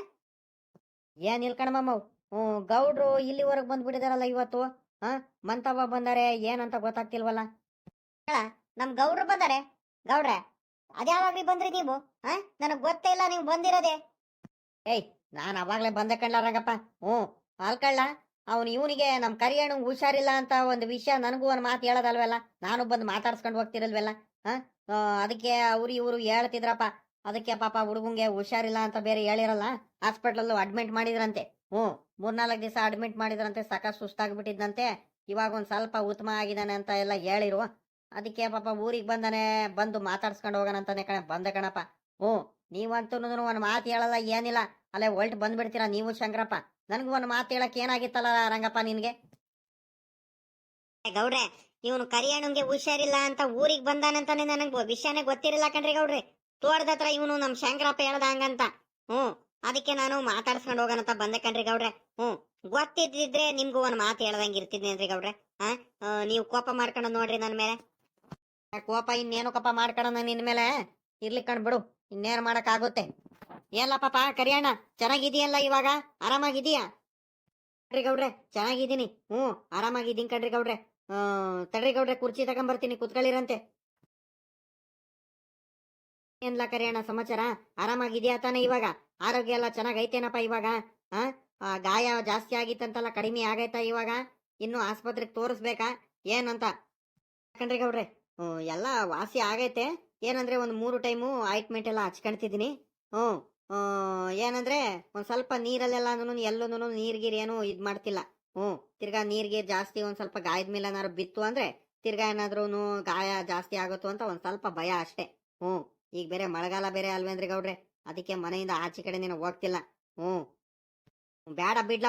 ಏನ್ ಇಲ್ಕಣಮ್ಮ ಹ್ಞೂ ಗೌಡ್ರು ಇಲ್ಲಿವರೆಗೆ ಬಂದ್ಬಿಟ್ಟಿದಾರಲ್ಲ ಇವತ್ತು? ಹಾ ಮಂತವ್ವ ಬಂದಾರೆ ಏನಂತ ಗೊತ್ತಾಗ್ತಿಲ್ವಲ್ಲ? ಹೇಳ ನಮ್ ಗೌಡ್ರು ಬಂದಾರೆ. ಗೌಡ್ರೆ ಅದ್ಯಾವಾಗ್ರಿ ಬಂದ್ರಿ ನೀವು? ಹಾ ನನಗ್ ಗೊತ್ತೇ ಇಲ್ಲ ನೀವು ಬಂದಿರೋದೆ. ಏಯ್, ನಾನು ಅವಾಗಲೇ ಬಂದೆ ಕಣ್ಲ ರಂಗಪ್ಪ. ಹ್ಞೂ, ಹಾಲ್ಕಳ್ಳ, ಅವನು ಇವನಿಗೆ ನಮ್ಮ ಕರಿಯಣ್ಣ ಹುಷಾರಿಲ್ಲ ಅಂತ ಒಂದು ವಿಷಯ ನನಗೂ ಒಂದು ಮಾತು ಹೇಳೋದಲ್ವಲ್ಲ? ನಾನು ಬಂದು ಮಾತಾಡ್ಸ್ಕೊಂಡು ಹೋಗ್ತಿರಲ್ವಲ್ಲ? ಹಾಂ ಅದಕ್ಕೆ ಅವ್ರು ಇವರು ಹೇಳ್ತಿದ್ರಪ್ಪ. ಅದಕ್ಕೆ ಪಾಪ ಹುಡುಗಂಗೆ ಹುಷಾರಿಲ್ಲ ಅಂತ ಬೇರೆ ಹೇಳಿರಲ್ಲ? ಹಾಸ್ಪಿಟ್ಲಲ್ಲೂ ಅಡ್ಮಿಟ್ ಮಾಡಿದ್ರಂತೆ. ಹ್ಞೂ, ಮೂರ್ನಾಲ್ಕು ದಿವಸ ಅಡ್ಮಿಟ್ ಮಾಡಿದ್ರಂತೆ ಸಾಕ ಸುಸ್ತಾಗ್ಬಿಟ್ಟಿದ್ದಂತೆ ಇವಾಗ ಒಂದು ಸ್ವಲ್ಪ ಉತ್ತಮ ಆಗಿದ್ದಾನೆ ಅಂತ ಎಲ್ಲ ಹೇಳಿರು. ಅದಕ್ಕೆ ಪಾಪ ಊರಿಗೆ ಬಂದಾನೆ, ಬಂದು ಮಾತಾಡ್ಸ್ಕೊಂಡು ಹೋಗೋಣ ಅಂತಾನೆ ಕಣ, ಬಂದೆ ಕಣಪ್ಪ. ಹ್ಞೂ ನೀವಂತೂ ಒಂದು ಮಾತು ಹೇಳಲ್ಲ ಏನಿಲ್ಲ. ಅಲ್ಲೇ ಹೊಲ್ಟ್ ಬಂದ್ಬಿಡ್ತೀರಾ ನೀವು ಶಂಕರಪ್ಪ? ನನಗೂ ಒಂದು ಮಾತು ಹೇಳಕ್ ಏನಾಗಿತ್ತಲ್ಲ ರಂಗಪ್ಪ ನಿನ್ಗೆ? ಗೌಡ್ರೆ ಇವನು ಕರಿಯಣ್ಣಂಗೆ ಹುಷಾರಿಲ್ಲ ಅಂತ ಊರಿಗೆ ಬಂದಾನಂತಾನೆ ನನಗೆ ವಿಷಯನೇ ಗೊತ್ತಿರಲಿಲ್ಲ ಕಣ್ರಿ ಗೌಡ್ರಿ. ತೋಟದ ಹತ್ರ ಇವನು ನಮ್ ಶಂಕರಪ್ಪ ಹೇಳ್ದ ಹಂಗಂತ. ಹ್ಞೂ ಅದಕ್ಕೆ ನಾನು ಮಾತಾಡ್ಸ್ಕೊಂಡು ಹೋಗೋಣಂತ ಬಂದೆ ಕಣ್ರಿ ಗೌಡ್ರೆ. ಹ್ಞೂ ಗೊತ್ತಿದ್ದಿದ್ರೆ ನಿಮ್ಗೂ ಒಂದು ಮಾತು ಹೇಳ್ದಂಗೆ ಇರ್ತಿದ್ನೇನ್ರಿ ಗೌಡ್ರೆ. ಹಾ ಆ, ನೀವು ಕೋಪ ಮಾಡ್ಕೊಂಡು ನೋಡ್ರಿ ನನ್ನ ಮೇಲೆ. ಕೋಪ ಇನ್ನೇನು ಕೋಪ ಮಾಡ್ಕೊಳ ನಿನ್ನ ಮೇಲೆ? ಇರ್ಲಿ ಕಣ್ ಬಿಡು ಇನ್ನೇನ್ ಮಾಡಕ್ ಆಗುತ್ತೆ ಏನ್ಲ ಪಾಪ ಕರಿಯಣ್ಣ ಚೆನ್ನಾಗಿದೆಯಲ್ಲ ಇವಾಗ? ಆರಾಮಾಗಿದೀಯಾ ಕಣ್ರಿ ಗೌಡ್ರೆ ಚೆನ್ನಾಗಿದ್ದೀನಿ. ಹ್ಞೂ ಆರಾಮಾಗಿದ್ದೀನಿ ಕಣ್ರಿ ಗೌಡ್ರೆ. ತಡ್ರಿ ಗೌಡ್ರೆ ಕುರ್ಚಿ ತಗೊಂಬರ್ತೀನಿ ಕುತ್ಕೊಳ್ಳಿರಂತೆ. ಏನ್ಲ ಕರಿಯಣ್ಣ ಸಮಾಚಾರ? ಆರಾಮಾಗಿದ್ಯಾ ತಾನೆ ಇವಾಗ? ಆರೋಗ್ಯ ಎಲ್ಲ ಚೆನ್ನಾಗೈತೇನಪ್ಪ ಇವಾಗ? ಆ, ಗಾಯ ಜಾಸ್ತಿ ಆಗಿತ್ತಂತಲ್ಲ ಕಡಿಮೆ ಆಗೈತಾ ಇವಾಗ? ಇನ್ನು ಆಸ್ಪತ್ರೆಗೆ ತೋರಿಸ್ಬೇಕಾ? ಏನಂತ? ಕಣ್ರಿ ಗೌಡ್ರೆ ಎಲ್ಲ ವಾಸಿ ಆಗೈತೆ. ಏನಂದ್ರೆ ಒಂದು ಮೂರು ಟೈಮು ಆಯಿಂಟ್ಮೆಂಟ್ ಎಲ್ಲ ಹಚ್ಕೊಂತಿದ್ದೀನಿ ಹ್ಞೂ ಏನಂದ್ರೆ ಒಂದು ಸ್ವಲ್ಪ ನೀರಲ್ಲೆಲ್ಲ ಎಲ್ಲೂ ನೀರ್ಗೀರ್ ಏನು ಇದು ಮಾಡ್ತಿಲ್ಲ. ಹ್ಞೂ, ತಿರ್ಗಾ ನೀರ್ಗೆ ಜಾಸ್ತಿ ಒಂದು ಸ್ವಲ್ಪ ಗಾಯದ ಮೇಲೆ ಏನಾದ್ರು ಬಿತ್ತು ಅಂದ್ರೆ ತಿರ್ಗಾ ಏನಾದ್ರೂ ಗಾಯ ಜಾಸ್ತಿ ಆಗುತ್ತೋ ಅಂತ ಒಂದು ಸ್ವಲ್ಪ ಭಯ ಅಷ್ಟೇ. ಹ್ಞೂ, ಈಗ ಬೇರೆ ಮಳೆಗಾಲ ಬೇರೆ ಅಲ್ವೇಂದ್ರಿ ಗೌಡ್ರೆ, ಅದಕ್ಕೆ ಮನೆಯಿಂದ ಆಚೆ ಕಡೆ ನೀನು ಹೋಗ್ತಿಲ್ಲ. ಹ್ಞೂ. ಬೇಡ ಬಿಡ್ಲ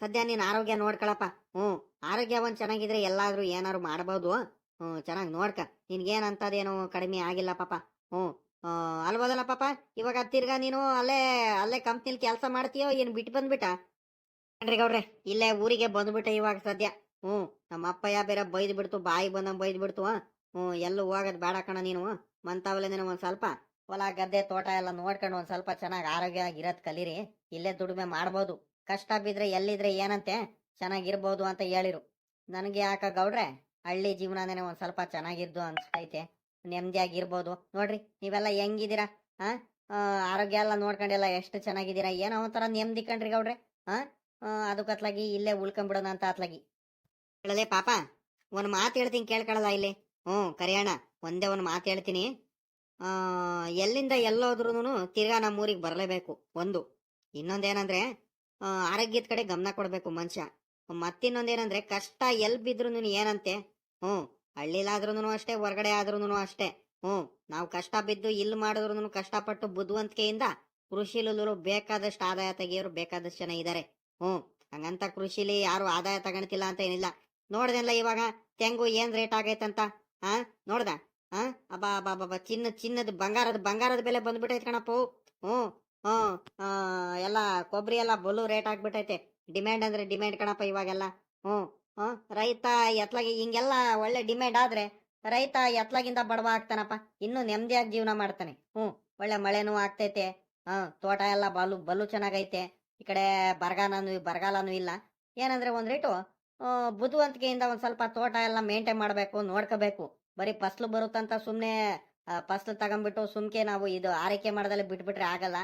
ಸದ್ಯ ನೀನು ಆರೋಗ್ಯ ನೋಡ್ಕೊಳಪ್ಪ. ಹ್ಞೂ, ಆರೋಗ್ಯ ಒಂದು ಚೆನ್ನಾಗಿದ್ರೆ ಎಲ್ಲಾದರೂ ಏನಾದ್ರು ಮಾಡ್ಬೋದು. ಹ್ಞೂ ಚೆನ್ನಾಗಿ ನೋಡ್ಕ. ನಿನ್ಗೇನಂತದೇನು ಕಡಿಮೆ ಆಗಿಲ್ಲ ಪಾಪ. ಹ್ಞೂ ಅಲ್ಬೋದಲ್ಲ ಪಾಪ? ಇವಾಗ ತಿರ್ಗಾ ನೀನು ಅಲ್ಲೇ ಅಲ್ಲೇ ಕಂಪ್ನಿಲಿ ಕೆಲಸ ಮಾಡ್ತೀಯೋ ಏನು ಬಿಟ್ಟು ಬಂದ್ಬಿಟ್ಟ? ಕಣ್ರಿ ಗೌಡ್ರೆ, ಇಲ್ಲೇ ಊರಿಗೆ ಬಂದ್ಬಿಟ್ಟೆ ಇವಾಗ ಸದ್ಯ. ಹ್ಞೂ ನಮ್ಮ ಅಪ್ಪಯ್ಯ ಬೇರೆ ಬೈದ್ ಬಿಡ್ತು ಬಾಯಿ ಬಂದಂಗೆ ಬೈದ್ ಬಿಡ್ತು ಹ್ಞೂ ಎಲ್ಲೂ ಹೋಗೋದು ಬೇಡ ಕಣ ನೀನು. ಮಂತಾವಲೆ ನೀನು ಒಂದು ಸ್ವಲ್ಪ ಹೊಲ, ಗದ್ದೆ, ತೋಟ ಎಲ್ಲ ನೋಡ್ಕೊಂಡು ಒಂದು ಸ್ವಲ್ಪ ಚೆನ್ನಾಗಿ ಆರೋಗ್ಯ ಇರೋದು ಕಲೀರಿ. ಇಲ್ಲೇ ದುಡಿಮೆ ಮಾಡ್ಬೋದು. ಕಷ್ಟ ಬಿದ್ರೆ ಎಲ್ಲಿದ್ರೆ ಏನಂತೆ? ಚೆನ್ನಾಗಿರ್ಬೋದು ಅಂತ ಹೇಳಿರು. ನನಗೆ ಯಾಕ ಗೌಡ್ರೆ? ಹಳ್ಳಿ ಜೀವನನೇ ಒಂದ್ ಸ್ವಲ್ಪ ಚೆನ್ನಾಗಿದ್ದು ಅನ್ಸ್ತೈತೆ. ನೆಮ್ಮದಿಯಾಗಿರ್ಬೋದು ನೋಡ್ರಿ, ನೀವೆಲ್ಲ ಹೆಂಗಿದ್ದೀರಾ? ಹಾ ಆರೋಗ್ಯ ಎಲ್ಲ ನೋಡ್ಕೊಂಡೆಲ್ಲ ಎಷ್ಟು ಚೆನ್ನಾಗಿದ್ದೀರಾ? ಏನೋ ಒಂಥರ ನೆಮ್ಮದಿ ಕಣ್ರಿ ಗೌಡ್ರೆ. ಆ? ಅದಕ್ಕೆ ಅತ್ಲಾಗಿ ಇಲ್ಲೇ ಉಳ್ಕೊಂಬಿಡೋಣ ಅಂತ ಅತ್ಲಾಗಿ. ಹೇಳಲೆ ಪಾಪ, ಒಂದ್ ಮಾತು ಹೇಳ್ತೀನಿ ಕೇಳ್ಕೊಳಲ್ಲ ಇಲ್ಲಿ. ಹ್ಞೂ ಕರಿಯಣ್ಣ, ಒಂದೇ ಒಂದು ಮಾತು ಹೇಳ್ತೀನಿ. ಎಲ್ಲಿಂದ ಎಲ್ಲೋದ್ರೂನು ತಿರ್ಗಾ ನಮ್ಮೂರಿಗೆ ಬರಲೇಬೇಕು, ಒಂದು. ಇನ್ನೊಂದೇನಂದ್ರೆ ಆರೋಗ್ಯದ ಕಡೆ ಗಮನ ಕೊಡ್ಬೇಕು ಮನುಷ್ಯ. ಮತ್ತಿನ್ನೊಂದೇನಂದ್ರೆ, ಕಷ್ಟ ಎಲ್ಲಿ ಬಿದ್ರು ಏನಂತೆ? ಹ್ಞೂ ಹಳ್ಳಿಲಾದ್ರೂನು ಅಷ್ಟೇ ಹೊರಗಡೆ ಆದ್ರೂನು ಅಷ್ಟೇ. ಹ್ಞೂ, ನಾವು ಕಷ್ಟ ಬಿದ್ದು ಇಲ್ಲಿ ಮಾಡಿದ್ರು ಕಷ್ಟಪಟ್ಟು ಬುದ್ಧಿವಂತಿಕೆಯಿಂದ ಕೃಷಿಲೂ ಬೇಕಾದಷ್ಟು ಆದಾಯ ತೆಗಿಯೋರು ಬೇಕಾದಷ್ಟು ಜನ ಇದ್ದಾರೆ ಹ್ಞೂ, ಹಂಗಂತ ಕೃಷಿಲಿ ಯಾರು ಆದಾಯ ತಗೊಳ್ತಿಲ್ಲ ಅಂತ ಏನಿಲ್ಲ. ನೋಡ್ದೆಲ್ಲ ಇವಾಗ, ತೆಂಗು ಏನ್ ರೇಟ್ ಆಗೈತಂತ? ಹಾ ನೋಡ್ದ? ಹಾ ಅಬ್ಬಾ ಅಬ್ಬಾ ಅಬ್ಬಾ ಚಿನ್ನ, ಚಿನ್ನದ ಬಂಗಾರದ ಬಂಗಾರದ ಬೆಲೆ ಬಂದ್ಬಿಟ್ಟೈತೆ ಕಣಪ್ಪ. ಹ್ಞೂ ಹ್ಞೂ ಎಲ್ಲ ಕೊಬ್ಬರಿ ಎಲ್ಲ ಬಲು ರೇಟ್ ಆಗ್ಬಿಟ್ಟೈತೆ ಡಿಮ್ಯಾಂಡ್ ಅಂದ್ರೆ ಡಿಮ್ಯಾಂಡ್ ಕಣಪ್ಪ ಇವಾಗೆಲ್ಲ. ಹ್ಞೂ ರೈತ ಎತ್ಲಾಗಿ ಹಿಂಗೆಲ್ಲ ಒಳ್ಳೆ ಡಿಮ್ಯಾಂಡ್ ಆದ್ರೆ ರೈತ ಎತ್ಲಾಗಿಂದ ಬಡವ ಆಗ್ತಾನಪ್ಪ. ಇನ್ನೂ ನೆಮ್ಮದಿಯಾಗಿ ಜೀವನ ಮಾಡ್ತಾನೆ. ಹ್ಞೂ, ಒಳ್ಳೆ ಮಳೆನೂ ಆಗ್ತೈತೆ. ಹಾ ತೋಟ ಎಲ್ಲ ಬಲು ಬಲು ಚೆನ್ನಾಗೈತೆ. ಈ ಕಡೆ ಬರಗಾಲನೂ ಬರಗಾಲನೂ ಇಲ್ಲ. ಏನಂದ್ರೆ ಒಂದು ರೇಟು ಬುದ್ಧಿವಂತಿಕೆಯಿಂದ ಒಂದು ಸ್ವಲ್ಪ ತೋಟ ಎಲ್ಲ ಮೇಂಟೈನ್ ಮಾಡಬೇಕು, ನೋಡ್ಕೋಬೇಕು. ಬರೀ ಫಸ್ಲು ಬರುತ್ತಂತ ಸುಮ್ಮನೆ ಫಸ್ಲು ತಗೊಂಡ್ಬಿಟ್ಟು ಸುಮ್ಕೆ ನಾವು ಇದು ಆರೈಕೆ ಮಾಡದಲ್ಲೇ ಬಿಟ್ಬಿಟ್ರೆ ಆಗಲ್ಲ.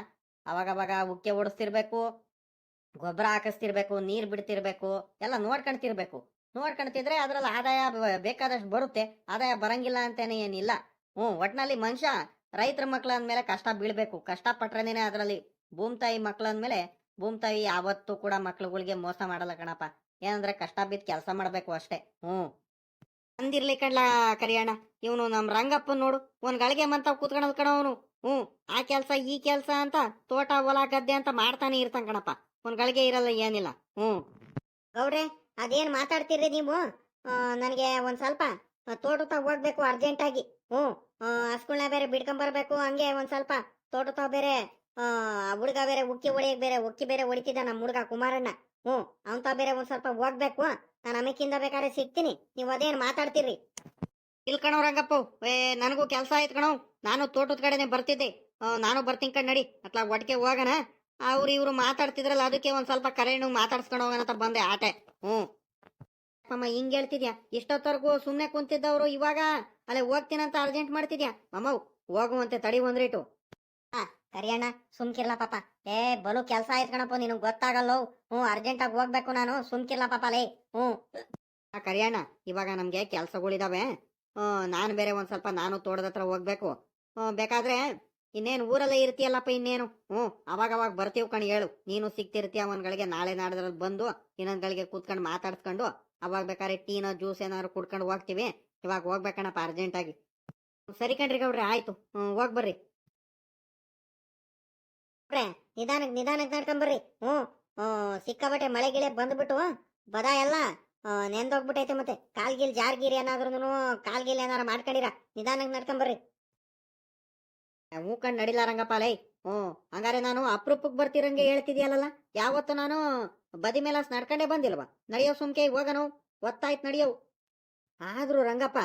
ಅವಾಗ ಅವಾಗ ಉಕ್ಕೆ ಓಡಿಸ್ತಿರ್ಬೇಕು. ಗೊಬ್ಬರ ಹಾಕಿಸ್ತಿರ್ಬೇಕು, ನೀರು ಬಿಡ್ತಿರ್ಬೇಕು, ಎಲ್ಲ ನೋಡ್ಕೊಂತಿರ್ಬೇಕು ನೋಡ್ಕೊಂತಿದ್ರೆ ಅದ್ರಲ್ಲಿ ಆದಾಯ ಬೇಕಾದಷ್ಟು ಬರುತ್ತೆ. ಆದಾಯ ಬರಂಗಿಲ್ಲ ಅಂತಾನೆ ಏನಿಲ್ಲ. ಹ್ಞೂ, ಒಟ್ನಲ್ಲಿ ಮನುಷ್ಯ ರೈತರ ಮಕ್ಳ ಅಂದ್ಮೇಲೆ ಕಷ್ಟ ಬೀಳ್ಬೇಕು. ಕಷ್ಟ ಪಟ್ರೇನೆ ಅದರಲ್ಲಿ ಭೂಮ್ತಾಯಿ ಮಕ್ಳು ಅಂದ್ಮೇಲೆ ಭೂಮ್ ತಾಯಿ ಯಾವತ್ತೂ ಕೂಡ ಮಕ್ಳುಗಳಿಗೆ ಮೋಸ ಮಾಡಲ್ಲ ಕಣಪ್ಪ. ಏನಂದ್ರೆ ಕಷ್ಟ ಬಿದ್ದು ಕೆಲಸ ಮಾಡ್ಬೇಕು ಅಷ್ಟೇ. ಹ್ಞೂ. ಅಂದಿರ್ಲಿ ಕಣ್ಲ ಕರಿಯಣ್ಣ, ಇವನು ನಮ್ ರಂಗಪ್ಪನ್ ನೋಡು. ಒಂದ್ ಗಳಿಗೆ ಮಂತ ಕೂತ್ಕೊಳದ್ ಕಣ ಅವನು. ಹ್ಞೂ, ಆ ಕೆಲ್ಸ ಈ ಕೆಲ್ಸ ಅಂತ, ತೋಟ, ಹೊಲ, ಗದ್ದೆ ಅಂತ ಮಾಡ್ತಾನೆ ಇರ್ತಾನ ಕಣಪ್ಪ. ಒಂದ್ ಗಳಿಗೆ ಇರಲ್ಲ, ಏನಿಲ್ಲ. ಹ್ಞೂ ಗೌಡ್ರೆ, ಅದೇನ್ ಮಾತಾಡ್ತೀರಿ ನೀವು? ನನಗೆ ಒಂದ್ ಸ್ವಲ್ಪ ತೋಟ ಹೋಗ್ಬೇಕು ಅರ್ಜೆಂಟ್ ಆಗಿ ಹ್ಞೂ ಹಸ್ಗಳನ್ನ ಬೇರೆ ಬಿಡ್ಕೊಂಬರ್ಬೇಕು, ಹಂಗೆ ಒಂದ್ ಸ್ವಲ್ಪ ತೋಟ ಬೇರೆ, ಆ, ಹುಡುಗ ಬೇರೆ ಉಕ್ಕಿ ಹೊಡಿಯಕ್ ಬೇರೆ, ಉಕ್ಕಿ ಬೇರೆ ಹೊಡಿತಿದ್ದ ನಮ್ಮ ಹುಡುಗ ಕುಮಾರಣ್ಣ. ಹ್ಞೂ ಅವಂತ ಬೇರೆ ಒಂದ್ ಸ್ವಲ್ಪ ಹೋಗ್ಬೇಕು ನಾನು ಅಮೇಕಿಂದ ಬೇಕಾದ್ರೆ ಸಿಗ್ತೀನಿ. ನೀವು ಅದೇನ್ ಮಾತಾಡ್ತೀರಿ ಇಲ್ ಕಣೋ ರಂಗಪ್ಪ, ಏ, ನನಗೂ ಕೆಲಸ ಆಯ್ತು ಕಣೋ. ನಾನು ತೋಟದ ಕಡೆನೆ ಬರ್ತಿದ್ದೆ. ನಾನು ಬರ್ತೀನಿ ಕಣ್ ನಡಿ. ಅತ್ಲ ಒಟ್ಟಿಗೆ ಹೋಗೋಣ. ಅವ್ರು ಇವ್ರು ಮಾತಾಡ್ತಿದ್ರಲ್ಲ ಅದಕ್ಕೆ ಒಂದ್ ಸ್ವಲ್ಪ ಕರೆಣ್ಣು ಮಾತಾಡ್ಸ್ಕೊಂಡು ಹೋಗೋಣ ಅಂತ ಬಂದೆ ಆಟೆ. ಹ್ಞೂ ಅಮ್ಮ ಹಿಂಗ್ ಹೇಳ್ತಿದ್ಯಾ? ಇಷ್ಟೊತ್ತವರೆಗೂ ಸುಮ್ಮನೆ ಕುಂತಿದ್ದವ್ರು ಇವಾಗ ಅಲ್ಲೇ ಹೋಗ್ತೀನಂತ ಅರ್ಜೆಂಟ್ ಮಾಡ್ತಿದ್ಯಾ? ಅಮ್ಮ ಹೋಗುವಂತೆ ತಡಿ ಒಂದ್ರೇಟು. ಕರಿಯಣ್ಣ ಸುಮ್ಕಿರ್ಲ ಪಾಪ. ಏ ಬಲು ಕೆಲ್ಸ ಆಯ್ತು ಕಣಪ್ಪ ನಿನಗ್ ಗೊತ್ತಾಗಲ್ಲೋ? ಹ್ಞೂ ಅರ್ಜೆಂಟ್ ಆಗಿ ಹೋಗ್ಬೇಕು ನಾನು ಸುಮ್ಕಿರ್ಲ ಪಾಪ ಲೇ. ಹ್ಞೂ ಕರಿಯಣ್ಣ ಇವಾಗ ನಮ್ಗೆ ಕೆಲ್ಸಗಳಿದಾವೆ. ನಾನು ಬೇರೆ ಒಂದ್ ಸ್ವಲ್ಪ ನಾನು ತೋಟದ ಹತ್ರ ಹೋಗ್ಬೇಕು. ಹ್ಞೂ ಬೇಕಾದ್ರೆ ಇನ್ನೇನು ಊರಲ್ಲೇ ಇರ್ತೀಯಲ್ಲಪ್ಪ ಇನ್ನೇನು? ಹ್ಞೂ ಅವಾಗ ಅವಾಗ ಬರ್ತೀವಿ ಕಣ್ ಹೇಳು. ನೀನು ಸಿಗ್ತಿರ್ತೀಯ ಒಂದ್ಗಳಿಗೆ ನಾಳೆ ನಾಡ್ದ್ರಲ್ಲಿ ಬಂದು, ಇನ್ನೊಂದ್ಗಳಿಗೆ ಕೂತ್ಕೊಂಡು ಮಾತಾಡ್ಸ್ಕೊಂಡು, ಅವಾಗ ಬೇಕಾದ್ರೆ ಟೀನ, ಜ್ಯೂಸ್ ಏನಾದ್ರು ಕುಡ್ಕೊಂಡು ಹೋಗ್ತೀವಿ. ಇವಾಗ ಹೋಗ್ಬೇಕಣಪ್ಪ ಅರ್ಜೆಂಟಾಗಿ. ಸರಿ ಕಣ್ರಿ ಗೌಡ್ರಿ, ಆಯ್ತು. ಹ್ಞೂ ಹೋಗ್ಬರ್ರಿ ನಿಧಾನಕ್ಕೆ ನಿಧಾನಕ್ಕೆ ನಿಧಾನಕ್ ನಡ್ಕೊಂಬರ್ರಿ ಹ್ಞೂ ಸಿಕ್ಕಾಬಟ್ಟೆ ಮಳೆ ಗಿಳೆ ಬಂದ್ಬಿಟ್ಟು, ಬದ ಎಲ್ಲ ನೆಂದೋಗ್ಬಿಟ್ಟೈತೆ ಮತ್ತೆ. ಕಾಲ್ಗಿಲ್, ಜಾರ್ಗಿರಿ ಏನಾದ್ರೂ ಕಾಲ್ಗಿಲ್ ಏನಾರ ಮಾಡ್ಕೊಂಡಿರ ನಿಧಾನಕ್ಕೆ ನಡ್ಕೊಂಬರ್ರಿ ನಡಿಲ ನಡಿಲ್ಲ ರಂಗಪ್ಪ ಹ್ಞೂ, ಹಂಗಾರೆ ನಾನು ಅಪ್ರೂಪಕ್ಕೆ ಬರ್ತಿರಂಗೆ ಹೇಳ್ತಿದ್ಯಲ್ಲ ಯಾವತ್ತು ನಾನು ಬದಿ ಮೇಲೆ ನಡ್ಕೊಂಡೇ ಬಂದಿಲ್ವಾ? ನಡೆಯೋ ಸುಮ್ಕೆ ಹೋಗನು ಒತ್ತಾಯ್ತು ನಡೆಯೋವು ಆದ್ರೂ ರಂಗಪ್ಪ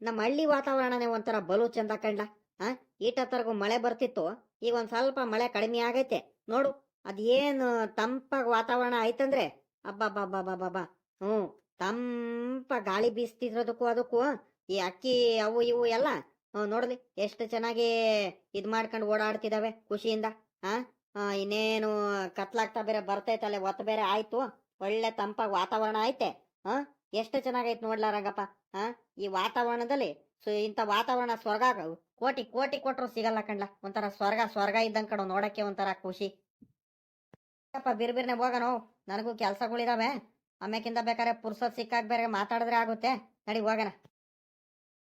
ನಮ್ಮ ಹಳ್ಳಿ ವಾತಾವರಣನೇ ಒಂಥರ ಬಲು ಚಂದ ಕಂಡ ಈಟ ಈಟತ್ತರ್ಗು ಮಳೆ ಬರ್ತಿತ್ತು, ಈಗ ಒಂದು ಸ್ವಲ್ಪ ಮಳೆ ಕಡಿಮೆ ಆಗೈತೆ. ನೋಡು, ಅದೇನು ತಂಪಾಗ ವಾತಾವರಣ ಆಯ್ತಂದ್ರೆ, ಅಬ್ಬಬ್ಬಬ್ಬಬ್ಬಬ್ಬ. ಹ್ಞೂ, ತಂಪ ಗಾಳಿ ಬೀಸ್ತಿರೋದಕ್ಕೂ ಅದಕ್ಕೂ, ಈ ಅಕ್ಕಿ, ಅವು ಇವು ಎಲ್ಲ ನೋಡ್ಲಿ ಎಷ್ಟು ಚೆನ್ನಾಗಿ ಇದ್ ಮಾಡ್ಕೊಂಡು ಓಡಾಡ್ತಿದಾವೆ ಖುಷಿಯಿಂದ ಆ, ಇನ್ನೇನು ಕತ್ಲಾಗ್ತಾ ಬೇರೆ ಬರ್ತೈತಲ್ಲ ಒತ್ತ ಬೇರೆ ಆಯ್ತು ಒಳ್ಳೆ ತಂಪಾಗಿ ವಾತಾವರಣ ಐತೆ ಆ? ಎಷ್ಟು ಚೆನ್ನಾಗೈತೆ ನೋಡ್ಲಾ ರಂಗಪ್ಪ ಆ? ಈ ವಾತಾವರಣದಲ್ಲಿ ಇಂಥ ವಾತಾವರಣ ಸ್ವರ್ಗ ಕೋಟಿ ಕೋಟಿ ಕೊಟ್ರು ಸಿಗಲ್ಲ ಕಣ್ಲ ಒಂಥರ ಸ್ವರ್ಗ ಸ್ವರ್ಗ ಇದ್ದಂಗ್ ಕಣ ನೋಡಕ್ಕೆ ಒಂಥರ ಖುಷಿ. ಅಪ್ಪ ಬಿರ್ಬಿರ್ನೆ ಹೋಗೋಣ ನನಗೂ ಕೆಲ್ಸಗಳಿದಾವೆ ಆಮ್ಯಾಕಿಂದ ಬೇಕಾದ್ರೆ ಪುರ್ಸತ್ ಸಿಕ್ಕಾಗ ಬೇರೆ ಮಾತಾಡಿದ್ರೆ ಆಗುತ್ತೆ ನಡಿ ಹೋಗಣ.